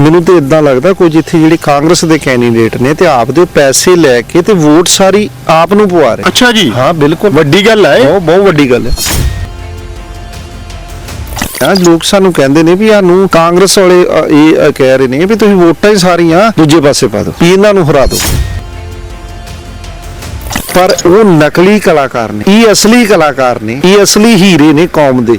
ਮੈਨੂੰ ਤੇ ਇਦਾਂ ਲੱਗਦਾ ਕੋਈ ਜਿੱਥੇ ਜਿਹੜੇ ਕਾਂਗਰਸ ਦੇ ਕੈਂਡੀਡੇਟ ਨੇ ਤੇ ਆਪ ਦੇ ਪੈਸੇ ਲੈ ਕੇ ਤੇ ਵੋਟ ਸਾਰੀ ਆਪ ਨੂੰ ਪਵਾ ਰਹੇ। ਅੱਛਾ ਜੀ। ਹਾਂ ਬਿਲਕੁਲ। ਵੱਡੀ ਗੱਲ ਹੈ। ਬਹੁਤ ਬਹੁਤ ਵੱਡੀ ਗੱਲ ਹੈ। ਆ ਲੋਕ ਸਾਨੂੰ ਕਹਿੰਦੇ ਨੇ ਵੀ ਸਾਨੂੰ ਕਾਂਗਰਸ ਵਾਲੇ ਅ, ਇਹ ਅ, ਕਹਿ ਰਹੇ ਨੇ ਵੀ ਤੁਸੀਂ ਵੋਟਾਂ ਹੀ ਸਾਰੀਆਂ ਦੂਜੇ ਪਾਸੇ ਪਾ ਦਿਓ ਵੀ ਇਹਨਾਂ ਨੂੰ ਹਰਾ ਦਿਓ। ਪਰ ਉਹ ਨਕਲੀ ਕਲਾਕਾਰ ਨੇ ਇਹ ਅਸਲੀ ਕਲਾਕਾਰ ਨੇ ਇਹ ਅਸਲੀ ਹੀਰੇ ਨੇ ਕੌਮ ਦੇ।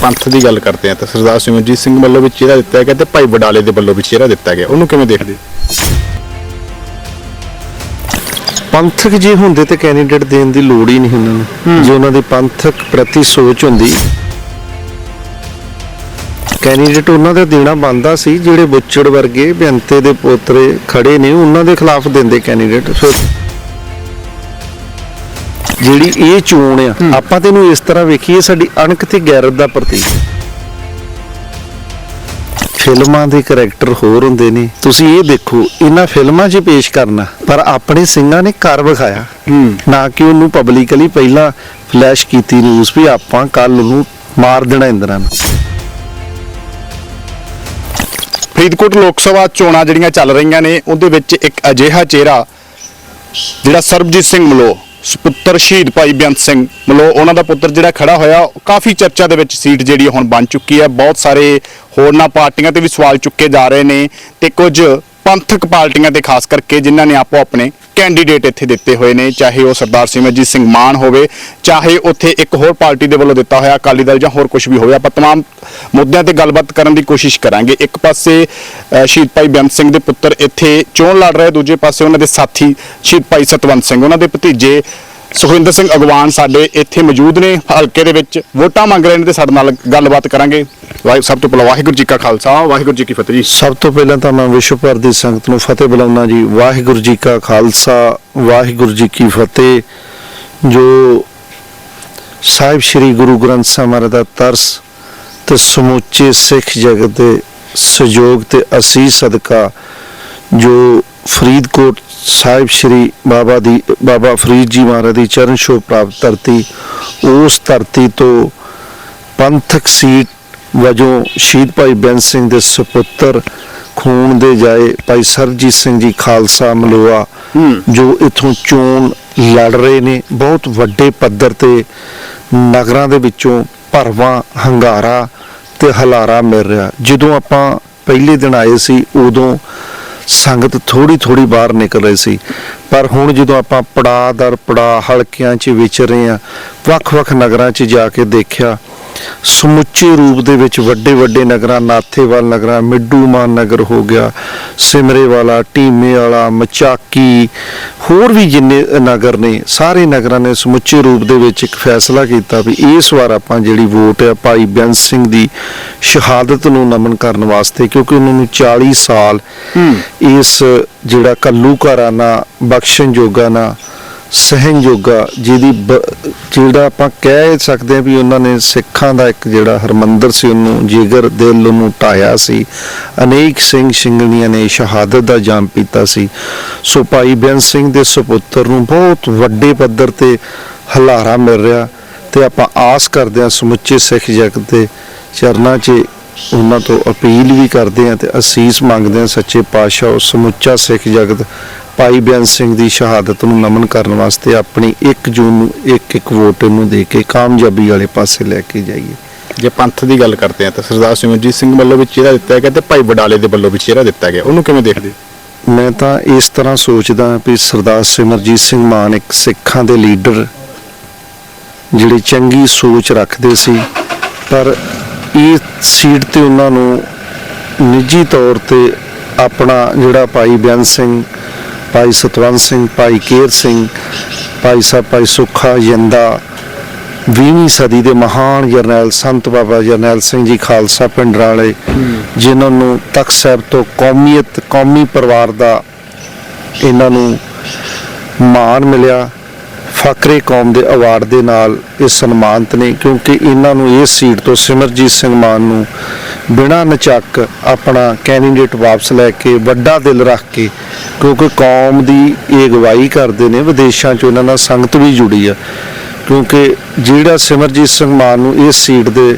ਪੰਥ ਦੀ ਗੱਲ ਕਰਦੇ ਆ ਤਾਂ ਸਰਦਾਰ ਸਿਮਰਜੀਤ ਸਿੰਘ ਵੱਲੋਂ ਵੀ ਚਿਹਰਾ ਦਿੱਤਾ ਗਿਆ ਤੇ ਭਾਈ ਵਡਾਲੇ ਦੇ ਵੱਲੋਂ ਵੀ ਚਿਹਰਾ ਦਿੱਤਾ ਗਿਆ। ਉਹਨੂੰ ਕਿਵੇਂ ਦੇਖਦੇ? ਪੰਥਕ ਜੇ ਹੁੰਦੇ ਤੇ ਕੈਂਡੀਡੇਟ ਦੇਣ ਦੀ ਲੋੜ ਹੀ ਨਹੀਂ ਉਹਨਾਂ ਨੂੰ। ਜੇ ਉਹਨਾਂ ਦੀ ਪੰਥਕ ਪ੍ਰਤੀ ਸੋਚ ਹੁੰਦੀ ਕੈਂਡੀਡੇਟ ਉਹਨਾਂ ਦਾ ਦੇਣਾ ਬੰਦਾ ਸੀ ਜਿਹੜੇ ਬੁੱਚੜ ਵਰਗੇ ਬੇਅੰਤੇ ਦੇ ਪੋਤਰੇ ਖੜੇ ਨੇ ਉਹਨਾਂ ਦੇ ਖਿਲਾਫ ਦਿੰਦੇ ਕੈਂਡੀਡੇਟ ਫਿਰ ਜਿਹੜੀ ਇਹ ਚੋਣ ਆ ਆਪਾਂ ਤੈਨੂੰ ਇਸ ਤਰ੍ਹਾਂ ਵੇਖੀਏ ਸਾਡੀ ਅਣਖ ਤੇ ਗੈਰਤ ਦਾ ਪ੍ਰਤੀਕ। ਫਿਲਮਾਂ ਦੇ ਕਰੈਕਟਰ ਹੋਰ ਹੁੰਦੇ ਨੇ। ਤੁਸੀਂ ਇਹ ਦੇਖੋ ਇਹਨਾਂ ਫਿਲਮਾਂ 'ਚ ਪੇਸ਼ ਕਰਨਾ ਪਰ ਆਪਣੇ ਸਿੰਘਾਂ ਨੇ ਕਰ ਵਿਖਾਇਆ। ਹੂੰ। ਨਾ ਕਿ ਉਹਨੂੰ ਪਬਲਿਕਲੀ ਪਹਿਲਾਂ ਫਲੈਸ਼ ਕੀਤੀ ਨਿਊਜ਼ ਵੀ ਆਪਾਂ ਕੱਲ ਨੂੰ ਮਾਰ ਦੇਣਾ ਇੰਦਰਾਂ ਨੂੰ। ਫਰੀਦਕੋਟ ਲੋਕ ਸਭਾ ਚੋਣਾਂ ਜਿਹੜੀਆਂ ਚੱਲ ਰਹੀਆਂ ਨੇ ਉਹਦੇ ਵਿੱਚ ਇੱਕ ਅਜਿਹਾ ਚਿਹਰਾ ਜਿਹੜਾ ਸਰਬਜੀਤ ਸਿੰਘ ਮਲੋ ਸੁਪੁੱਤਰ ਸ਼ਹੀਦ ਭਾਈ ਬੇਅੰਤ ਸਿੰਘ ਮਲੋ ਉਹਨਾਂ ਦਾ ਪੁੱਤਰ ਜਿਹੜਾ ਖੜਾ ਹੋਇਆ ਕਾਫੀ ਚਰਚਾ ਦੇ ਵਿੱਚ ਸੀਟ ਜਿਹੜੀ ਹੁਣ ਬਣ ਚੁੱਕੀ ਹੈ ਬਹੁਤ ਸਾਰੇ ਹੋਰਨਾਂ ਪਾਰਟੀਆਂ ਤੇ ਵੀ ਸਵਾਲ ਚੁੱਕੇ ਜਾ ਰਹੇ ਨੇ ਤੇ ਕੁਝ ਪੰਥਕ ਪਾਰਟੀਆਂ ਤੇ ਖਾਸ ਕਰਕੇ ਜਿਨ੍ਹਾਂ ਨੇ ਆਪੋ ਆਪਣੇ ਕੈਂਡੀਡੇਟ ਇੱਥੇ ਦਿੱਤੇ ਹੋਏ ਨੇ ਚਾਹੇ ਉਹ ਸਰਦਾਰ ਸਿਮਰਜੀਤ ਸਿੰਘ ਮਾਨ ਹੋਵੇ ਚਾਹੇ ਉੱਥੇ ਇੱਕ ਹੋਰ ਪਾਰਟੀ ਦੇ ਵੱਲੋਂ ਦਿੱਤਾ ਹੋਇਆ ਅਕਾਲੀ ਦਲ ਜਾਂ ਹੋਰ ਕੁਝ ਵੀ ਹੋਵੇ ਆਪਾਂ तमाम ਮੁੱਦਿਆਂ ਤੇ ਗੱਲਬਾਤ ਕਰਨ ਦੀ ਕੋਸ਼ਿਸ਼ ਕਰਾਂਗੇ ਇੱਕ ਪਾਸੇ ਅ, ਸ਼ਹੀਦ ਭਾਈ ਬੇਅੰਤ ਸਿੰਘ ਦੇ ਪੁੱਤਰ ਇੱਥੇ ਚੋਣ ਲੜ ਰਹੇ ਦੂਜੇ ਪਾਸੇ ਉਹਨਾਂ ਦੇ ਸਾਥੀ ਸ਼ਹੀਦ ਭਾਈ ਸਤਵੰਤ ਸਿੰਘ ਉਹਨਾਂ ਦੇ ਭਤੀਜੇ ਸੁਖਵਿੰਦਰ ਸਿੰਘ ਅਗਵਾਨ ਸਾਡੇ ਇੱਥੇ ਮੌਜੂਦ ਨੇ। ਹਲਕੇ ਦੇ ਵਿੱਚ ਵੋਟਾਂ ਮੰਗ ਰਹੇ ਨੇ ਤੇ ਸਾਡੇ ਨਾਲ ਗੱਲਬਾਤ ਕਰਾਂਗੇ। ਵਾਹਿ, ਸਭ ਤੋਂ ਪਹਿਲਾਂ ਵਾਹਿਗੁਰੂ ਜੀ ਕਾ ਖਾਲਸਾ, ਵਾਹਿਗੁਰੂ ਜੀ ਕੀ ਫਤਿਹ ਜੀ। ਸਭ ਤੋਂ ਪਹਿਲਾਂ ਤਾਂ ਮੈਂ ਵਿਸ਼ਵ ਭਰ ਦੀ ਸੰਗਤ ਨੂੰ ਫਤਿਹ ਬੁਲਾਉਣਾ ਜੀ। ਵਾਹਿਗੁਰੂ ਜੀ ਕਾ ਖਾਲਸਾ, ਵਾਹਿਗੁਰੂ ਜੀ ਕੀ ਫਤਿਹ, ਜੋ ਸਾਹਿਬ ਸ੍ਰੀ ਗੁਰੂ ਗ੍ਰੰਥ ਸਾਹਿਬ ਮਹਾਰਾਜ ਦਾ ਤਰਸ ਤੇ ਸਮੁੱਚੇ ਸਿੱਖ ਜਗਤ ਦੇ ਸਹਿਯੋਗ ਤੇ ਅਸੀਸ ਸਦਕਾ ਜੋ ਫਰੀਦਕੋਟ ਸਾਹਿਬ ਸ੍ਰੀ ਬਾਬਾ ਦੀ ਬਾਬਾ ਫਰੀਦ ਜੀ ਮਹਾਰਾਜ ਦੀ ਚਰਨ ਛੋਹ ਪ੍ਰਾਪਤ ਧਰਤੀ ਉਸ ਧਰਤੀ ਤੋਂ ਪੰਥਕ ਸੀਟ ਵਜੋਂ ਸ਼ਹੀਦ ਭਾਈ ਬੇਅੰਤ ਸਿੰਘ ਦੇ ਸੁਪੁੱਤਰ ਖੂਨ ਦੇ ਜਾਏ ਭਾਈ ਸਰਜੀਤ ਸਿੰਘ ਜੀ ਖਾਲਸਾ ਮਲੋਆ ਜੋ ਇਥੋਂ ਚੋਣ ਲੜ ਰਹੇ ਨੇ ਬਹੁਤ ਵੱਡੇ ਪੱਧਰ ਤੇ ਨਗਰਾਂ ਦੇ ਵਿੱਚੋਂ ਭਰਵਾਂ ਹੰਗਾਰਾ ਤੇ ਹਲਾਰਾ ਮਿਲ ਰਿਹਾ। ਜਦੋਂ ਆਪਾਂ ਪਹਿਲੇ ਦਿਨ ਆਏ ਸੀ ਉਦੋਂ ਸੰਗਤ ਥੋੜੀ ਥੋੜੀ ਬਾਹਰ ਨਿਕਲ ਰਹੀ ਸੀ। ਪਰ ਹੁਣ ਜਦੋਂ ਆਪਾਂ ਪੜਾ ਦਰ ਪੜਾ ਹਲਕਿਆਂ 'ਚ ਵਿਚਰ ਰਹੇ ਆ ਵੱਖ-ਵੱਖ ਨਗਰਾਂ 'ਚ ਜਾ ਕੇ ਦੇਖਿਆ ਸਮੁੱਚੇ ਰੂਪ ਦੇ ਵਿੱਚ ਵੱਡੇ ਵੱਡੇ ਨਗਰਾਂ ਨਾਥੇਵਾਲ ਨਗਰਾਂ ਮਿੱਡੂਮਾਨ ਨਗਰ ਹੋ ਗਿਆ ਸਿਮਰੇ ਵਾਲਾ ਟੀਮੇ ਵਾਲਾ ਮਚਾਕੀ ਹੋਰ ਵੀ ਜਿੰਨੇ ਨਗਰ ਨੇ ਸਾਰੇ ਨਗਰਾਂ ਨੇ ਸਮੁੱਚੇ ਰੂਪ ਦੇ ਵਿੱਚ ਇੱਕ ਫੈਸਲਾ ਕੀਤਾ ਵੀ ਇਸ ਵਾਰ ਆਪਾਂ ਜਿਹੜੀ ਵੋਟ ਹੈ ਭਾਈ ਬੇਅੰਤ ਸਿੰਘ ਦੀ ਸ਼ਹਾਦਤ ਨੂੰ ਨਮਨ ਕਰਨ ਵਾਸਤੇ ਕਿਉਂਕਿ ਉਹਨਾਂ ਨੂੰ 40 ਸਾਲ ਇਸ ਜਿਹੜਾ ਕੱਲੂਕਾਰਾਨਾ ਬਖਸ਼ਣ ਜੋਗਾ ਨਾ ਸਹਿਨਯੋਗਾ ਜਿਹਦੀ ਬ- ਜਿਹੜਾ ਆਪਾਂ ਕਹਿ ਸਕਦੇ ਹਾਂ ਵੀ ਉਹਨਾਂ ਨੇ ਸਿੱਖਾਂ ਦਾ ਇੱਕ ਜਿਹੜਾ ਹਰਮੰਦਰ ਸੀ, ਉਹਨੂੰ ਜਿਗਰ ਦਿਲ ਉਹਨੂੰ ਢਾਇਆ ਸੀ। ਅਨੇਕ ਸਿੰਘ ਸਿੰਘਣੀਆਂ ਨੇ ਸ਼ਹਾਦਤ ਦਾ ਜਾਮ ਪੀਤਾ ਸੀ। ਸੋ ਭਾਈ ਬੇਅੰਤ ਸਿੰਘ ਦੇ ਸੁਪੁੱਤਰ ਨੂੰ ਬਹੁਤ ਵੱਡੇ ਪੱਧਰ ਤੇ ਹਲਾਰਾ ਮਿਲ ਰਿਹਾ ਤੇ ਆਪਾਂ ਆਸ ਕਰਦੇ ਹਾਂ ਸਮੁੱਚੇ ਸਿੱਖ ਜਗਤ ਦੇ ਚਰਨਾਂ 'ਚ ਉਹਨਾਂ ਤੋਂ ਅਪੀਲ ਵੀ ਕਰਦੇ ਹਾਂ ਤੇ ਅਸੀਸ ਮੰਗਦੇ ਹਾਂ ਸੱਚੇ ਪਾਤਸ਼ਾਹ, ਉਹ ਸਮੁੱਚਾ ਸਿੱਖ ਜਗਤ ਭਾਈ ਬੇਅੰਤ ਸਿੰਘ ਦੀ ਸ਼ਹਾਦਤ ਨੂੰ ਨਮਨ ਕਰਨ ਵਾਸਤੇ ਆਪਣੀ 1 ਜੂਨ ਨੂੰ ਇੱਕ ਇੱਕ ਵੋਟ ਨੂੰ ਦੇ ਕੇ ਕਾਮਯਾਬੀ ਵਾਲੇ ਪਾਸੇ ਲੈ ਕੇ ਜਾਈਏ। ਜੇ ਪੰਥ ਦੀ ਗੱਲ ਕਰਦੇ ਆ ਤਾਂ ਸਰਦਾਰ ਸਿਮਰਜੀਤ ਸਿੰਘ ਵੱਲੋਂ ਵੀ ਚਿਹਰਾ ਦਿੱਤਾ ਗਿਆ ਤੇ ਭਾਈ ਵਡਾਲੇ ਦੇ ਵੱਲੋਂ ਵੀ ਚਿਹਰਾ ਦਿੱਤਾ ਗਿਆ। ਉਹਨੂੰ ਕਿਵੇਂ ਦੇਖਦੇ? ਮੈਂ ਤਾਂ ਇਸ ਤਰ੍ਹਾਂ ਸੋਚਦਾ ਵੀ ਸਰਦਾਰ ਸਿਮਰਜੀਤ ਸਿੰਘ ਮਾਨ ਇੱਕ ਸਿੱਖਾਂ ਦੇ ਲੀਡਰ ਜਿਹੜੇ ਚੰਗੀ ਸੋਚ ਰੱਖਦੇ ਸੀ ਪਰ ਇਹ ਸੀਟ ਤੇ ਉਹਨਾਂ ਨੂੰ ਨਿੱਜੀ ਤੌਰ ਤੇ ਆਪਣਾ ਜਿਹੜਾ ਭਾਈ ਬੇਅੰਤ ਸਿੰਘ ਭਾਈ ਸਤਵੰਤ ਸਿੰਘ, ਭਾਈ ਕੇਰ ਸਿੰਘ, ਭਾਈ ਸਾਹਿਬ ਭਾਈ ਸੁੱਖਾ, ਜਿੰਦਾ 20ਵੀਂ ਸਦੀ ਦੇ ਮਹਾਨ ਜਰਨੈਲ ਸੰਤ ਬਾਬਾ ਜਰਨੈਲ ਸਿੰਘ ਜੀ ਖਾਲਸਾ ਪਿੰਡ ਵਾਲੇ, ਜਿਨ੍ਹਾਂ ਨੂੰ ਤਖਤ ਸਾਹਿਬ ਤੋਂ ਕੌਮੀਅਤ ਕੌਮੀ ਪਰਿਵਾਰ ਦਾ ਇਹਨਾਂ ਨੂੰ ਮਾਣ ਮਿਲਿਆ। ਫਕਰੇ ਕੌਮ ਦੇ ਅਵਾਰਡ ਦੇ ਨਾਲ ਇਹ ਸਨਮਾਨਿਤ ਨੇ, ਕਿਉਂਕਿ ਇਹਨਾਂ ਨੂੰ ਇਸ ਸੀਟ ਤੋਂ ਸਿਮਰਜੀਤ ਸਿੰਘ ਮਾਨ ਨੂੰ ਬਿਨਾਂ ਨਚੱਕ ਆਪਣਾ ਕੈਂਡੀਡੇਟ ਵਾਪਸ ਲੈ ਕੇ ਵੱਡਾ ਦਿਲ ਰੱਖ ਕੇ, ਕਿਉਂਕਿ ਕੌਮ ਦੀ ਇਹ ਅਗਵਾਈ ਕਰਦੇ ਨੇ, ਵਿਦੇਸ਼ਾਂ 'ਚ ਉਹਨਾਂ ਨਾਲ ਸੰਗਤ ਵੀ ਜੁੜੀ ਆ। ਕਿਉਂਕਿ ਜਿਹੜਾ ਸਿਮਰਜੀਤ ਸਿੰਘ ਮਾਨ ਨੂੰ ਇਸ ਸੀਟ ਦੇ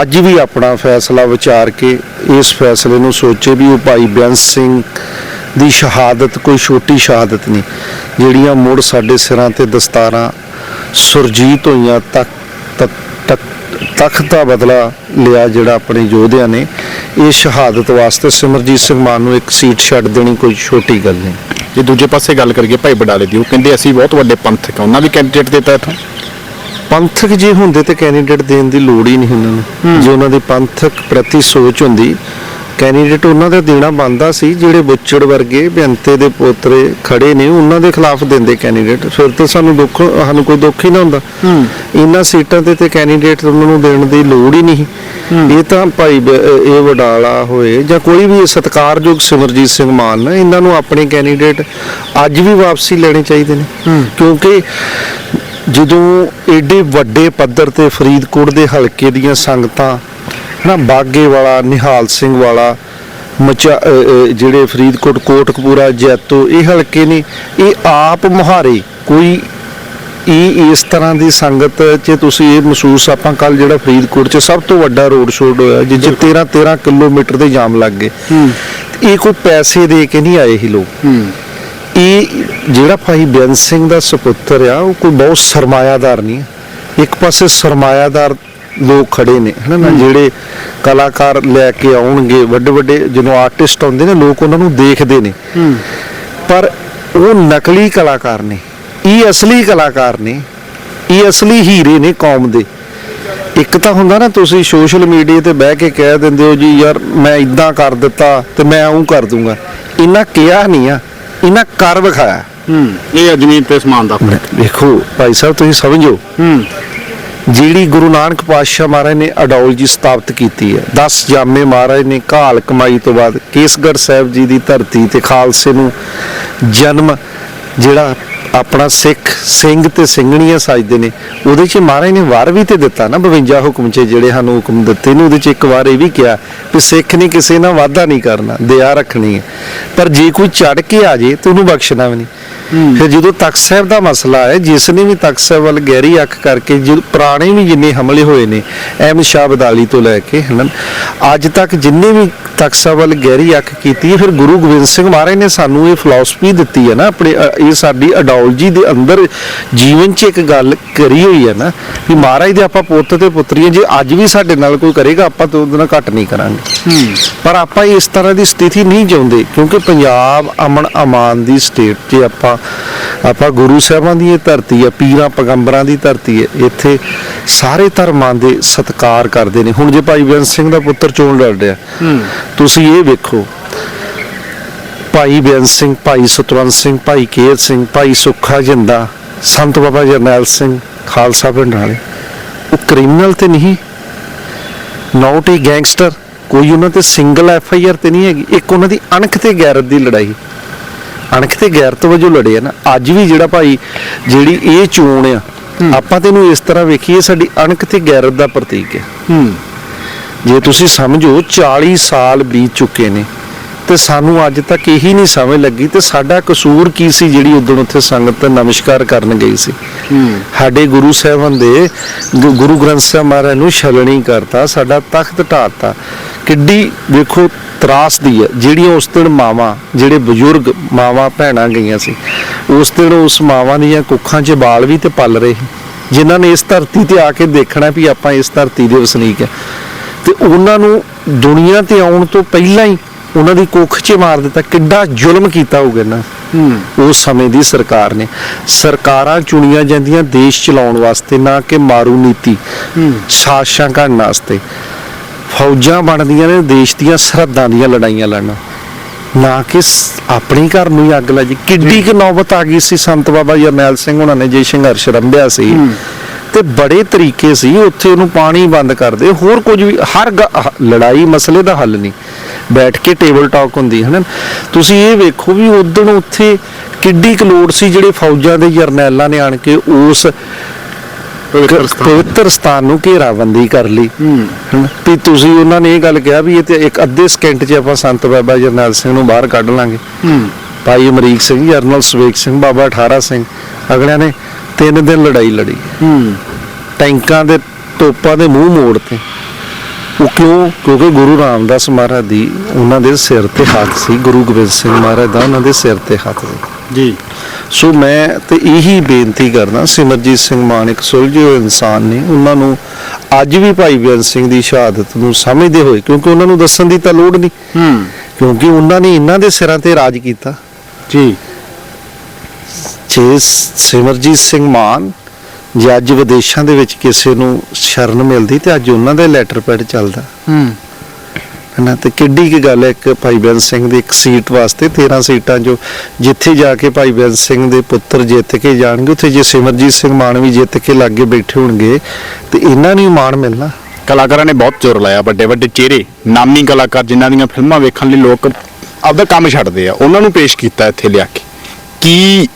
ਅੱਜ ਵੀ ਆਪਣਾ ਫੈਸਲਾ ਵਿਚਾਰ ਕੇ ਇਸ ਫੈਸਲੇ ਨੂੰ ਸੋਚੇ ਵੀ ਉਹ ਭਾਈ ਬੇਅੰਤ ਸਿੰਘ ਦੀ ਸ਼ਹਾਦਤ, ਕੋਈ ਛੋਟੀ ਸ਼ਹਾਦਤ ਨਹੀਂ, ਜਿਹੜੀਆਂ ਮੁੜ ਸਾਡੇ ਸਿਰਾਂ ਤੇ ਦਸਤਾਰਾਂ ਸੁਰਜੀਤ ਹੋਈਆਂ ਤੱਕ ਤਖਤ ਦਾ ਬਦਲਾ ਲਿਆ ਜਿਹੜਾ ਆਪਣੇ ਯੋਧਿਆਂ ਨੇ ਇਹ ਸ਼ਹਾਦਤ ਵਾਸਤੇ ਸਿਮਰਜੀਤ ਸਿੰਘ ਮਾਨ ਨੂੰ ਇੱਕ ਸੀਟ ਛੱਡ ਦੇਣੀ ਕੋਈ ਛੋਟੀ ਗੱਲ ਨਹੀਂ। ਜੇ ਦੂਜੇ ਪਾਸੇ ਗੱਲ ਕਰੀਏ ਭਾਈ ਬਡਾਲੇ ਦੀ ਉਹ ਕਹਿੰਦੇ ਅਸੀਂ ਬਹੁਤ ਵੱਡੇ ਪੰਥਕ ਆ ਉਹਨਾਂ ਵੀ ਕੈਂਡੀਡੇਟ ਦਿੱਤਾ ਇੱਥੋਂ ਪੰਥਕ ਜੇ ਹੁੰਦੇ ਤੇ ਕੈਂਡੀਡੇਟ ਦੇਣ ਦੀ ਲੋੜ ਹੀ ਨਹੀਂ ਉਹਨਾਂ ਨੂੰ। ਜੇ ਉਹਨਾਂ ਦੀ ਪੰਥਕ ਪ੍ਰਤੀ ਸੋਚ ਹੁੰਦੀ ਕੈਂਡੀਡੇਟ ਉਹਨਾਂ ਦਾ ਦੇਣਾ ਬੰਦਾ ਸੀ ਜਿਹੜੇ ਬੁੱਚੜ ਵਰਗੇ ਬੇਅੰਤੇ ਦੇ ਪੋਤਰੇ ਖੜੇ ਨੇ ਉਹਨਾਂ ਦੇ ਖਿਲਾਫ ਦਿੰਦੇ ਕੈਂਡੀਡੇਟ ਫਿਰ ਤੇ ਸਾਨੂੰ ਦੁੱਖ ਸਾਨੂੰ ਕੋਈ ਦੁੱਖ ਹੀ ਨਾ ਹੁੰਦਾ। ਇਹਨਾਂ ਸੀਟਾਂ ਤੇ ਤੇ ਕੈਂਡੀਡੇਟ ਉਹਨਾਂ ਨੂੰ ਦੇਣ ਦੀ ਲੋੜ ਹੀ ਨਹੀਂ। ਇਹ ਤਾਂ ਭਾਈ ਇਹ ਵਡਾਲਾ ਹੋਏ ਜਾਂ ਕੋਈ ਵੀ ਸਤਿਕਾਰਯੋਗ ਸਿਮਰਜੀਤ ਸਿੰਘ ਮਾਨ ਇਹਨਾਂ ਨੂੰ ਆਪਣੇ ਕੈਂਡੀਡੇਟ ਅੱਜ ਵੀ ਵਾਪਸੀ ਲੈਣੇ ਚਾਹੀਦੇ ਨੇ। ਕਿਉਂਕਿ ਜਦੋਂ ਏਡੇ ਵੱਡੇ ਪੱਧਰ ਤੇ ਫਰੀਦਕੋਟ ਦੇ ਹਲਕੇ ਦੀਆਂ ਸੰਗਤਾਂ ਹਨਾ ਬਾਗੇ ਵਾਲਾ ਨਿਹਾਲ ਸਿੰਘ ਵਾਲਾ ਮਚਾ ਜਿਹੜੇ ਫਰੀਦਕੋਟ ਕੋਟਕਪੂਰਾ ਜੈਤੋ ਇਹ ਹਲਕੇ ਨੇ ਇਹ ਆਪ ਮੁਹਾਰੇ। ਕੋਈ ਇਹ ਇਸ ਤਰ੍ਹਾਂ ਦੀ ਸੰਗਤ 'ਚ ਤੁਸੀਂ ਇਹ ਮਹਿਸੂਸ ਆਪਾਂ ਕੱਲ ਜਿਹੜਾ ਫਰੀਦਕੋਟ 'ਚ ਸਭ ਤੋਂ ਵੱਡਾ ਰੋਡ ਸ਼ੋਅ ਹੋਇਆ 'ਚ 13 13 ਕਿਲੋਮੀਟਰ ਦੇ ਜਾਮ ਲੱਗ ਗਏ। ਇਹ ਕੋਈ ਪੈਸੇ ਦੇ ਕੇ ਨਹੀਂ ਆਏ ਹੀ ਲੋਕ। ਇਹ ਜਿਹੜਾ ਭਾਈ ਬੇਅੰਤ ਸਿੰਘ ਦਾ ਸੁਪੁੱਤਰ ਆ ਉਹ ਕੋਈ ਬਹੁਤ ਸਰਮਾਇਆਦਾਰ ਨਹੀਂ। ਇੱਕ ਪਾਸੇ ਸਰਮਾਇਆਦਾਰ ਲੋਕ ਖੜੇ ਨੇ ਹਨਾ ਨਾ ਜਿਹੜੇ ਕਲਾਕਾਰ ਲੈ ਕੇ ਆਉਣਗੇ ਵੱਡੇ ਵੱਡੇ ਜਦੋਂ ਆਰਟਿਸਟ ਆਉਂਦੇ ਨੇ ਲੋਕ ਉਹਨਾਂ ਨੂੰ ਦੇਖਦੇ ਨੇ। ਪਰ ਉਹ ਨਕਲੀ ਕਲਾਕਾਰ ਨੇ ਇਹ ਅਸਲੀ ਕਲਾਕਾਰ ਨੇ ਇਹ ਅਸਲੀ ਹੀਰੇ ਨੇ ਕੌਮ ਦੇ। ਇੱਕ ਤਾਂ ਹੁੰਦਾ ਨਾ ਤੁਸੀਂ ਸੋਸ਼ਲ ਮੀਡੀਆ ਤੇ ਬਹਿ ਕੇ ਕਹਿ ਦਿੰਦੇ ਹੋ ਜੀ ਯਾਰ ਮੈਂ ਇਦਾਂ ਕਰ ਦਿੱਤਾ ਤੇ ਮੈਂ ਉਹ ਕਰ ਦੂੰਗਾ। ਇਹਨਾਂ ਕਿਹਾ ਨਹੀਂ ਆ ਇਹਨਾਂ ਕਰ ਵਿਖਾਇਆ। ਹੂੰ। ਇਹ ਜ਼ਮੀਨ ਤੇ ਸਮਾਨ ਦਾ ਫ਼ਰਕ। ਵੇਖੋ ਭਾਈ ਸਾਹਿਬ ਤੁਸੀਂ ਸਮਝੋ। ਹੂੰ। ਜਿਹੜੀ ਗੁਰੂ ਨਾਨਕ ਪਾਤਸ਼ਾਹ ਮਹਾਰਾਜ ਨੇ ਅਡੌਲ ਜੀ ਸਥਾਪਿਤ ਕੀਤੀ ਹੈ। 10 ਜਾਮੇ ਮਹਾਰਾਜ ਨੇ ਘਾਲ ਕਮਾਈ ਤੋਂ ਬਾਅਦ ਕੇਸਗੜ੍ਹ ਸਾਹਿਬ ਜੀ ਦੀ ਧਰਤੀ ਤੇ ਖਾਲਸੇ ਨੂੰ ਜਨਮ ਜਿਹੜਾ ਆਪਣਾ ਸਿੱਖ ਸਿੰਘ ਤੇ ਸਿੰਘਣੀਆਂ ਸਾਜਦੇ ਨੇ। ਉਹਦੇ 'ਚ ਮਹਾਰਾਜ ਨੇ ਵਾਰ ਵੀ ਤੇ ਦਿੱਤਾ ਨਾ 52 ਹੁਕਮ 'ਚ ਜਿਹੜੇ ਸਾਨੂੰ ਹੁਕਮ ਦਿੱਤੇ ਨੇ ਉਹਦੇ 'ਚ ਇੱਕ ਵਾਰ ਇਹ ਵੀ ਕਿਹਾ ਕਿ ਸਿੱਖ ਨੇ ਕਿਸੇ ਨਾਲ ਵਾਅਦਾ ਨਹੀਂ ਕਰਨਾ ਦਇਆ ਰੱਖਣੀ ਹੈ। ਪਰ ਜੇ ਕੋਈ ਚੜ ਕੇ ਆ ਜੇ ਤੇ ਉਹਨੂੰ ਬਖਸ਼ਣਾ ਵੀ ਨਹੀਂ। ਫਿਰ ਜਦੋਂ ਤਖਤ ਸਾਹਿਬ ਦਾ ਮਸਲਾ ਹੈ ਜਿਸ ਨੇ ਵੀ ਤਖਤ ਸਾਹਿਬ ਵੱਲ ਗਹਿਰੀ ਅੱਖ ਕਰਕੇ ਜੋ ਪੁਰਾਣੇ ਵੀ ਜਿੰਨੇ ਹਮਲੇ ਹੋਏ ਨੇ ਅਹਿਮਦ ਸ਼ਾਹ ਬਦਾਲੀ ਤੋਂ ਲੈ ਕੇ ਹਨ ਅੱਜ ਤੱਕ ਜਿੰਨੇ ਵੀ ਤਖਤ ਸਾਹਿਬ ਵੱਲ ਗਹਿਰੀ ਅੱਖ ਕੀਤੀ ਹੈ ਫਿਰ ਗੁਰੂ ਗੋਬਿੰਦ ਸਿੰਘ ਮਹਾਰਾਜ ਨੇ ਸਾਨੂੰ ਇਹ ਫਿਲਾਸਫੀ ਦਿੱਤੀ ਹੈ ਨਾ ਆਪਣੇ ਇਹ ਸਾਡੀ ਅਡਾਲੋਜੀ ਦੇ ਅੰਦਰ ਜੀਵਨ 'ਚ ਇੱਕ ਗੱਲ ਕਰੀ ਹੋਈ ਹੈ ਨਾ ਵੀ ਮਹਾਰਾਜ ਦੇ ਆਪਾਂ ਪੁੱਤ ਤੇ ਪੁੱਤਰੀਆਂ ਜੇ ਅੱਜ ਵੀ ਸਾਡੇ ਨਾਲ ਕੋਈ ਕਰੇਗਾ ਆਪਾਂ ਤਾਂ ਉਹਦੇ ਨਾਲ ਘੱਟ ਨਹੀਂ ਕਰਾਂਗੇ। ਪਰ ਆਪਾਂ ਇਸ ਤਰ੍ਹਾਂ ਦੀ ਸਥਿਤੀ ਨਹੀਂ ਚਾਹੁੰਦੇ ਕਿਉਂਕਿ ਪੰਜਾਬ ਅਮਨ ਅਮਾਨ ਦੀ ਸਟੇਟ 'ਚ ਆਪਾਂ ਆਪਾਂ ਗੁਰੂ ਸਾਹਿਬਾਂ ਦੀ ਇਹ ਧਰਤੀ ਹੈ ਪੀਰਾਂ ਪਗੰਬਰਾਂ ਦੀ ਧਰਤੀ ਹੈ ਇੱਥੇ ਸਾਰੇ ਧਰਮਾਂ ਦੇ ਸਤਿਕਾਰ ਕਰਦੇ ਨੇ। ਹੁਣ ਜੇ ਭਾਈ ਬੇਅੰਤ ਸਿੰਘ ਦਾ ਪੁੱਤਰ ਚੋਣ ਲੜ ਰਿਹਾ ਤੁਸੀਂ ਇਹ ਵੇਖੋ ਭਾਈ ਬੇਅੰਤ ਸਿੰਘ ਭਾਈ ਸਤਵੰਤ ਸਿੰਘ ਭਾਈ ਕੇਰ ਸਿੰਘ ਭਾਈ ਸੁੱਖਾ ਜਿੰਦਾ ਸੰਤ ਬਾਬਾ ਜਰਨੈਲ ਸਿੰਘ ਖਾਲਸਾ ਪਿੰਡ ਵਾਲੇ। ਉਹ ਕ੍ਰਿਮੀਨਲ ਤੇ ਨਹੀਂ ਨਾਟ ਏ ਗੈਂਗਸਟਰ ਕੋਈ ਉਹਨਾਂ ਤੇ ਸਿੰਗਲ ਐਫ ਆਈ ਆਰ ਤੇ ਨਹੀਂ ਹੈਗੀ। ਇੱਕ ਉਹਨਾਂ ਦੀ ਅਣਖ ਤੇ ਗੈਰਤ ਦੀ ਲੜਾਈ। ਅਣਖ ਤੇ ਗੈਰਤ ਵਜੋਂ ਲੜੇ ਆ ਨਾ। ਅੱਜ ਵੀ ਜਿਹੜਾ ਭਾਈ ਜਿਹੜੀ ਇਹ ਚੋਣ ਆ ਆਪਾਂ ਤੈਨੂੰ ਇਸ ਤਰ੍ਹਾਂ ਵੇਖੀਏ ਸਾਡੀ ਅਣਖ ਤੇ ਗੈਰਤ ਦਾ ਪ੍ਰਤੀਕ ਹੂੰ। ਜੇ ਤੁਸੀਂ ਸਮਝੋ 40 ਸਾਲ ਬੀਤ ਚੁੱਕੇ ਨੇ। ਤੇ ਸਾਨੂੰ ਅੱਜ ਤੱਕ ਇਹੀ ਨਹੀਂ ਸਮਝ ਲੱਗੀ ਤੇ ਸਾਡਾ ਕਸੂਰ ਕੀ ਸੀ ਜਿਹੜੀ ਉਦੋਂ ਉੱਥੇ ਸੰਗਤ ਨਮਸਕਾਰ ਕਰਨ ਗਈ ਸੀ। ਸਾਡੇ ਗੁਰੂ ਸਾਹਿਬਾਨ ਦੇ ਗੁਰੂ ਗ੍ਰੰਥ ਸਾਹਿਬ ਮਹਾਰਾਜ ਨੂੰ ਛਲਣੀ ਕਰਤਾ ਸਾਡਾ ਤਖਤ ਢਾਤਾ ਕਿੱਡੀ ਵੇਖੋ ਤਰਾਸਦੀ ਹੈ ਜਿਹੜੀਆਂ ਉਸ ਦਿਨ ਮਾਵਾਂ ਜਿਹੜੇ ਬਜ਼ੁਰਗ ਮਾਵਾਂ ਭੈਣਾਂ ਗਈਆਂ ਸੀ ਉਸ ਦਿਨ ਉਸ ਮਾਵਾਂ ਦੀਆਂ ਕੁੱਖਾਂ 'ਚ ਬਾਲ ਵੀ ਤੇ ਪਲ ਰਹੇ ਜਿਨ੍ਹਾਂ ਨੇ ਇਸ ਧਰਤੀ ਤੇ ਆ ਕੇ ਦੇਖਣਾ ਵੀ ਆਪਾਂ ਇਸ ਧਰਤੀ ਦੇ ਵਸਨੀਕ ਹੈ। ਤੇ ਉਹਨਾਂ ਨੂੰ ਦੁਨੀਆ ਤੇ ਆਉਣ ਤੋਂ ਪਹਿਲਾਂ ਹੀ ਉਹਨਾਂ ਦੀ ਕੁੱਖ 'ਚ ਮਾਰ ਦਿੱਤਾ ਕਿੱਡਾ ਜ਼ੁਲਮ ਕੀਤਾ ਹੋਊਗਾ ਨਾ ਉਸ ਸਮੇਂ ਦੀ ਸਰਕਾਰ ਨੇ ਸਰਕਾਰਾਂ ਚੁਣੀਆਂ ਜਾਂਦੀਆਂ ਦੇਸ਼ ਚਲਾਉਣ ਵਾਸਤੇ ਨਾ ਕਿ ਮਾਰੂ ਨੀਤੀ ਸਾਜ਼ਿਸ਼ਾਂ ਕਰਨ ਵਾਸਤੇ। ਫੌਜਾਂ ਬਣਦੀਆਂ ਨੇ ਦੇਸ਼ ਦੀਆਂ ਸਰਹੱਦਾਂ ਦੀਆਂ ਲੜਾਈਆਂ ਲੜਨਾ। ਨਾ ਕਿ ਆਪਣੇ ਘਰ ਨੂੰ ਹੀ ਅੱਗ ਲੱਗੀ ਕਿੱਡੀ ਕਿ ਨੌਬਤ ਆ ਗਈ ਸੀ ਸੰਤ ਬਾਬਾ ਜਰਨੈਲ ਸਿੰਘ ਉਹਨਾਂ ਨੇ ਜੇ ਸੰਘਰਸ਼ ਰੰਭਿਆ ਸੀ। ਤੇ ਬੜੇ ਤਰੀਕੇ ਸੀ ਉੱਥੇ ਉਹਨੂੰ ਪਾਣੀ ਬੰਦ ਕਰਦੇ ਹੋਰ ਕੁਝ ਵੀ ਹਰ ਲੜਾਈ ਮਸਲੇ ਦਾ ਹੱਲ ਨਹੀਂ। ਬੈਠ ਕੇ ਟੇਬਲ ਟਾਕ ਹੁੰਦੀ ਹੈ ਨਾ ਤੁਸੀਂ ਇਹ ਵੇਖੋ ਵੀ ਉਦੋਂ ਉੱਥੇ ਕਿੱਡੀ ਕੁ ਲੋੜ ਸੀ ਜਿਹੜੇ ਫੌਜਾਂ ਦੇ ਜਰਨੈਲਾਂ ਨੇ ਆਣ ਕੇ ਉਸ ਪਵਿੱਤਰ ਸਥਾਨ ਨੂੰ। ਘੇਰਾਬੰਦੀ ਕਰ ਲਈ? ਵੀ ਤੁਸੀਂ ਉਹਨਾਂ ਨੇ ਇਹ ਗੱਲ ਕਿਹਾ ਵੀ ਇਹ ਤੇ ਇੱਕ ਅੱਧੇ ਸਕਿੰਟ 'ਚ ਆਪਾਂ ਸੰਤ ਬਾਬਾ ਜਰਨੈਲ ਸਿੰਘ ਨੂੰ ਬਾਹਰ ਕੱਢ ਲਾਂਗੇ। ਭਾਈ ਅਮਰੀਕ ਸਿੰਘ ਜਰਨਲ ਸਵੇਕ ਸਿੰਘ ਬਾਬਾ 18 ਸਿੰਘ ਅਗਲਿਆਂ ਨੇ ਤਿੰਨ ਦਿਨ ਲੜਾਈ ਲੜੀ। ਟੈਂਕਾਂ ਦੇ ਤੋਪਾਂ ਦੇ ਮੂੰਹ ਮੋੜ ਤੇ। ਉਹ ਕਿਉਂ? ਕਿਉਂਕਿ ਗੁਰੂ ਰਾਮਦਾਸ ਮਹਾਰਾਜ ਦੀ ਉਹਨਾਂ ਦੇ ਸਿਰ ਤੇ ਹੱਥ ਸੀ ਗੁਰੂ ਗੋਬਿੰਦ ਸਿੰਘ ਮਹਾਰਾਜ ਦਾ ਉਹਨਾਂ ਦੇ ਸਿਰ ਤੇ ਹੱਥ ਸੀ। ਜੀ। ਸੋ ਮੈਂ ਤੇ ਇਹੀ ਬੇਨਤੀ ਕਰਦਾ ਸਿਮਰਜੀਤ ਸਿੰਘ ਮਾਨ ਇੱਕ ਸੁਲਝੇ ਹੋਏ ਇਨਸਾਨ ਨੇ ਉਹਨਾਂ ਨੂੰ ਅੱਜ ਵੀ ਭਾਈ ਬੇਅੰਤ ਸਿੰਘ ਦੀ ਸ਼ਹਾਦਤ ਨੂੰ ਸਮਝਦੇ ਹੋਏ ਕਿਉਂਕਿ ਉਹਨਾਂ ਨੂੰ ਦੱਸਣ ਦੀ ਤਾਂ ਲੋੜ ਨਹੀਂ। ਹੂੰ। ਕਿਉਂਕਿ ਉਹਨਾਂ ਨੇ ਇਹਨਾਂ ਦੇ ਸਿਰਾਂ ਤੇ ਰਾਜ ਕੀਤਾ। ਜੀ। ਜੇ ਸਿਮਰਜੀਤ ਸਿੰਘ ਮਾਨ ਜੇ ਅੱਜ ਵਿਦੇਸ਼ਾਂ ਦੇ ਵਿੱਚ ਕਿਸੇ ਨੂੰ ਸ਼ਰਨ ਮਿਲਦੀ ਤੇ ਅੱਜ ਉਹਨਾਂ ਦਾ ਲੈਟਰ ਪੈਡ ਚੱਲਦਾ। ਹੂੰ। ਹਨਾ ਤੇ ਕਿੱਡੀ ਕੀ ਗੱਲ ਹੈ ਇੱਕ ਭਾਈ ਬੇਅੰਤ ਸਿੰਘ ਦੀ ਇੱਕ ਸੀਟ ਵਾਸਤੇ 13 ਸੀਟਾਂ ਜੋ ਜਿੱਥੇ ਜਾ ਕੇ ਭਾਈ ਬੇਅੰਤ ਸਿੰਘ ਦੇ ਪੁੱਤਰ ਜਿੱਤ ਕੇ ਜਾਣਗੇ ਉੱਥੇ ਜੇ ਸਿਮਰਜੀਤ ਸਿੰਘ ਮਾਨ ਵੀ ਜਿੱਤ ਕੇ ਲਾਗੇ ਬੈਠੇ ਹੋਣਗੇ ਤੇ ਇਹਨਾਂ ਨੂੰ ਮਾਣ ਮਿਲਣਾ। ਕਲਾਕਾਰਾਂ ਨੇ ਬਹੁਤ ਜ਼ੋਰ ਲਾਇਆ ਵੱਡੇ ਵੱਡੇ ਚਿਹਰੇ ਨਾਮੀ ਕਲਾਕਾਰ ਜਿਨ੍ਹਾਂ ਦੀਆਂ ਫਿਲਮਾਂ ਵੇਖਣ ਲਈ ਲੋਕ ਆਪਦਾ ਕੰਮ ਛੱਡਦੇ ਆ ਉਹਨਾਂ ਨੂੰ ਪੇਸ਼ ਕੀਤਾ ਇੱਥੇ ਲਿਆ ਕੇ। ਕੀ